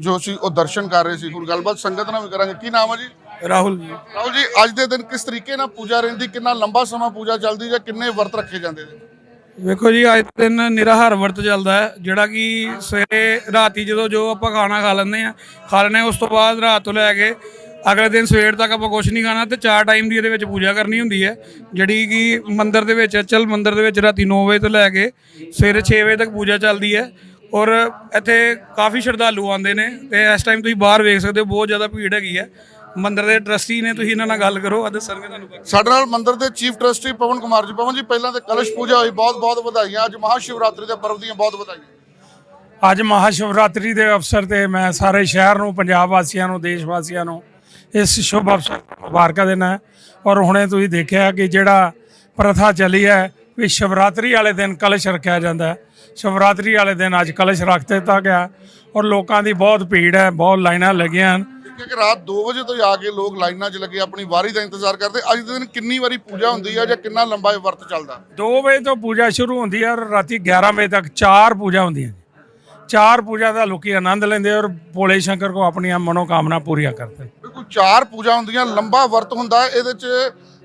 ਜੋ ਸੀ ਉਹ ਦਰਸ਼ਨ ਕਰ ਰਹੇ ਸੀ ਹੁਣ ਗੱਲਬਾਤ ਸੰਗਤ ਨਾਲ ਵੀ ਕਰਾਂਗੇ ਕੀ ਨਾਮ ਹੈ ਜੀ ਰਾਹੁਲ ਜੀ ਰਾਹੁਲ ਜੀ ਅੱਜ ਦੇ ਦਿਨ ਕਿਸ ਤਰੀਕੇ ਨਾਲ ਪੂਜਾ ਰਹਿੰਦੀ ਕਿੰਨਾ ਲੰਬਾ ਸਮਾਂ ਪੂਜਾ ਚੱਲਦੀ ਜਾਂ ਕਿੰਨੇ ਵਰਤ ਰੱਖੇ ਜਾਂਦੇ ਨੇ ਵੇਖੋ ਜੀ ਅੱਜ ਦਿਨ ਨਿਰਾਹਾਰ ਵਰਤ ਚੱਲਦਾ ਹੈ ਜਿਹੜਾ ਕਿ ਸਵੇਰੇ ਰਾਤੀ ਜਦੋਂ ਜੋ ਆਪਾਂ ਖਾਣਾ ਖਾ ਲੈਂਦੇ ਆ ਖਾ ਲੈਂਦੇ ਹਾਂ ਉਸ ਤੋਂ ਬਾਅਦ ਰਾਤ ਤੋਂ ਲੈ ਕੇ ਅਗਲੇ ਦਿਨ ਸਵੇਰ ਤੱਕ ਆਪਾਂ ਕੁਝ ਨਹੀਂ ਖਾਣਾ ਤੇ ਚਾਰ ਟਾਈਮ ਦੀ ਇਹਦੇ ਵਿੱਚ ਪੂਜਾ ਕਰਨੀ ਹੁੰਦੀ ਹੈ ਜਿਹੜੀ ਕਿ ਮੰਦਿਰ ਦੇ ਵਿੱਚ ਅਚਲ ਮੰਦਿਰ ਦੇ ਵਿੱਚ ਰਾਤੀ 9 ਵਜੇ ਤੋਂ ਲੈ ਕੇ ਸਵੇਰੇ 6 ਵਜੇ ਤੱਕ ਪੂਜਾ ਚੱਲਦੀ ਹੈ ਔਰ ਇੱਥੇ ਕਾਫੀ ਸ਼ਰਧਾਲੂ ਆਉਂਦੇ ਨੇ ਤੇ ਇਸ ਟਾਈਮ ਤੁਸੀਂ ਬਾਹਰ ਵੇਖ ਸਕਦੇ ਹੋ ਬਹੁਤ ਜ਼ਿਆਦਾ ਭੀੜ ਹੈਗੀ ਹੈ। ਮੰਦਿਰ ਦੇ ਟਰਸਟੀ ਨੇ ਤੁਸੀਂ ਇਹਨਾਂ ਨਾਲ ਗੱਲ ਕਰੋ ਆ ਦੱਸਣਗੇ ਤੁਹਾਨੂੰ। ਸਾਡੇ ਨਾਲ ਮੰਦਿਰ ਦੇ ਚੀਫ ਟਰਸਟੀ ਪਵਨ ਕੁਮਾਰ ਜੀ। ਪਵਨ ਜੀ ਪਹਿਲਾਂ ਤੇ ਕਲਸ਼ ਪੂਜਾ ਹੋਈ ਬਹੁਤ ਬਹੁਤ ਵਧਾਈਆਂ। ਅੱਜ ਮਹਾਸ਼ਿਵਰਾਤਰੀ ਦੇ ਪਰਵ ਦੀਆਂ ਬਹੁਤ ਵਧਾਈਆਂ। ਅੱਜ ਮਹਾਸ਼ਿਵਰਾਤਰੀ ਦੇ ਅਵਸਰ ਤੇ ਮੈਂ ਸਾਰੇ ਸ਼ਹਿਰ ਨੂੰ ਪੰਜਾਬ ਵਾਸੀਆਂ ਨੂੰ ਦੇਸ਼ ਵਾਸੀਆਂ ਨੂੰ ਇਸ ਸ਼ੁਭ ਅਵਸਰ ਮੁਬਾਰਕਾਂ ਦੇਣਾ ਹੈ। ਔਰ ਹੁਣੇ ਤੁਸੀਂ ਦੇਖਿਆ ਕਿ ਜਿਹੜਾ ਪ੍ਰਥਾ ਚੱਲੀ ਹੈ ਵੀ ਸ਼ਿਵਰਾਤਰੀ ਵਾਲੇ ਦਿਨ ਕਲਸ਼ ਰੱਖਿਆ ਜਾਂਦਾ ਹੈ। ਸ਼ਿਵਰਾਤਰੀ ਵਾਲੇ ਦਿਨ ਅੱਜ ਕਲਸ਼ ਰੱਖ ਦਿੱਤਾ ਗਿਆ ਔਰ ਲੋਕਾਂ ਦੀ ਬਹੁਤ ਭੀੜ ਹੈ ਬਹੁਤ ਲਾਈਨਾਂ ਲੱਗੀਆਂ ਹਨ। ਕਿਉਂਕਿ ਰਾਤ 2 ਵਜੇ ਤੋਂ ਜਾ ਕੇ ਲੋਕ ਲਾਈਨਾਂ 'ਚ ਲੱਗੇ ਆਪਣੀ ਵਾਰੀ ਦਾ ਇੰਤਜ਼ਾਰ ਕਰਦੇ। ਅੱਜ ਦੇ ਦਿਨ ਕਿੰਨੀ ਵਾਰੀ ਪੂਜਾ ਹੁੰਦੀ ਹੈ ਜਾਂ ਕਿੰਨਾ ਲੰਬਾ ਵਰਤ ਚੱਲਦਾ? 2 ਵਜੇ ਤੋਂ ਪੂਜਾ ਸ਼ੁਰੂ ਹੁੰਦੀ ਹੈ ਔਰ ਰਾਤੀ 11 ਵਜੇ ਤੱਕ ਚਾਰ ਪੂਜਾ ਹੁੰਦੀਆਂ ਚਾਰ ਪੂਜਾ ਦਾ ਲੋਕੀ ਆਨੰਦ ਲੈਂਦੇ ਔਰ ਭੋਲੇ ਸ਼ੰਕਰ ਕੋ ਆਪਣੀਆਂ ਮਨੋਕਾਮਨਾ ਪੂਰੀਆਂ ਕਰਦੇ ਬਿਲਕੁਲ ਚਾਰ ਪੂਜਾ ਹੁੰਦੀਆਂ ਲੰਬਾ ਵਰਤ ਹੁੰਦਾ ਇਹਦੇ 'ਚ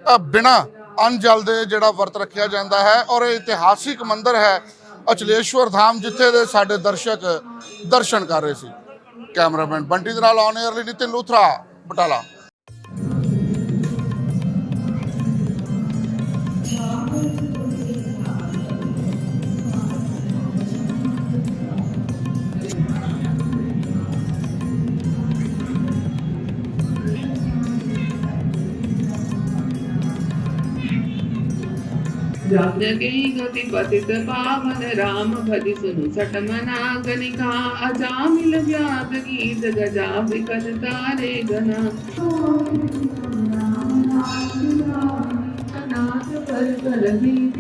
ਅ, ਬਿਨਾਂ ਅੰਨ ਜਲ ਦੇ ਜਿਹੜਾ ਵਰਤ ਰੱਖਿਆ ਜਾਂਦਾ ਹੈ ਔਰ ਇਹ ਇਤਿਹਾਸਿਕ ਮੰਦਿਰ ਹੈ ਅਚਲੇਸ਼ਵਰ ਧਾਮ ਜਿੱਥੇ ਦੇ ਸਾਡੇ ਦਰਸ਼ਕ ਦਰਸ਼ਨ ਕਰ ਰਹੇ ਸੀ। ਕੈਮਰਾਮੈਨ ਬੰਟੀ ਦੇ ਨਾਲ ਔਨ 에ਅਰ ਲਈ ਨਿਤਿਨ ਲੂਥਰਾ ਬਟਾਲਾ। जानकी गति पतित पावन राम भज सुनु सट मना गनिका अजामिल व्याध गीत गजा विकल तारे गना अनाथ पर कर गीत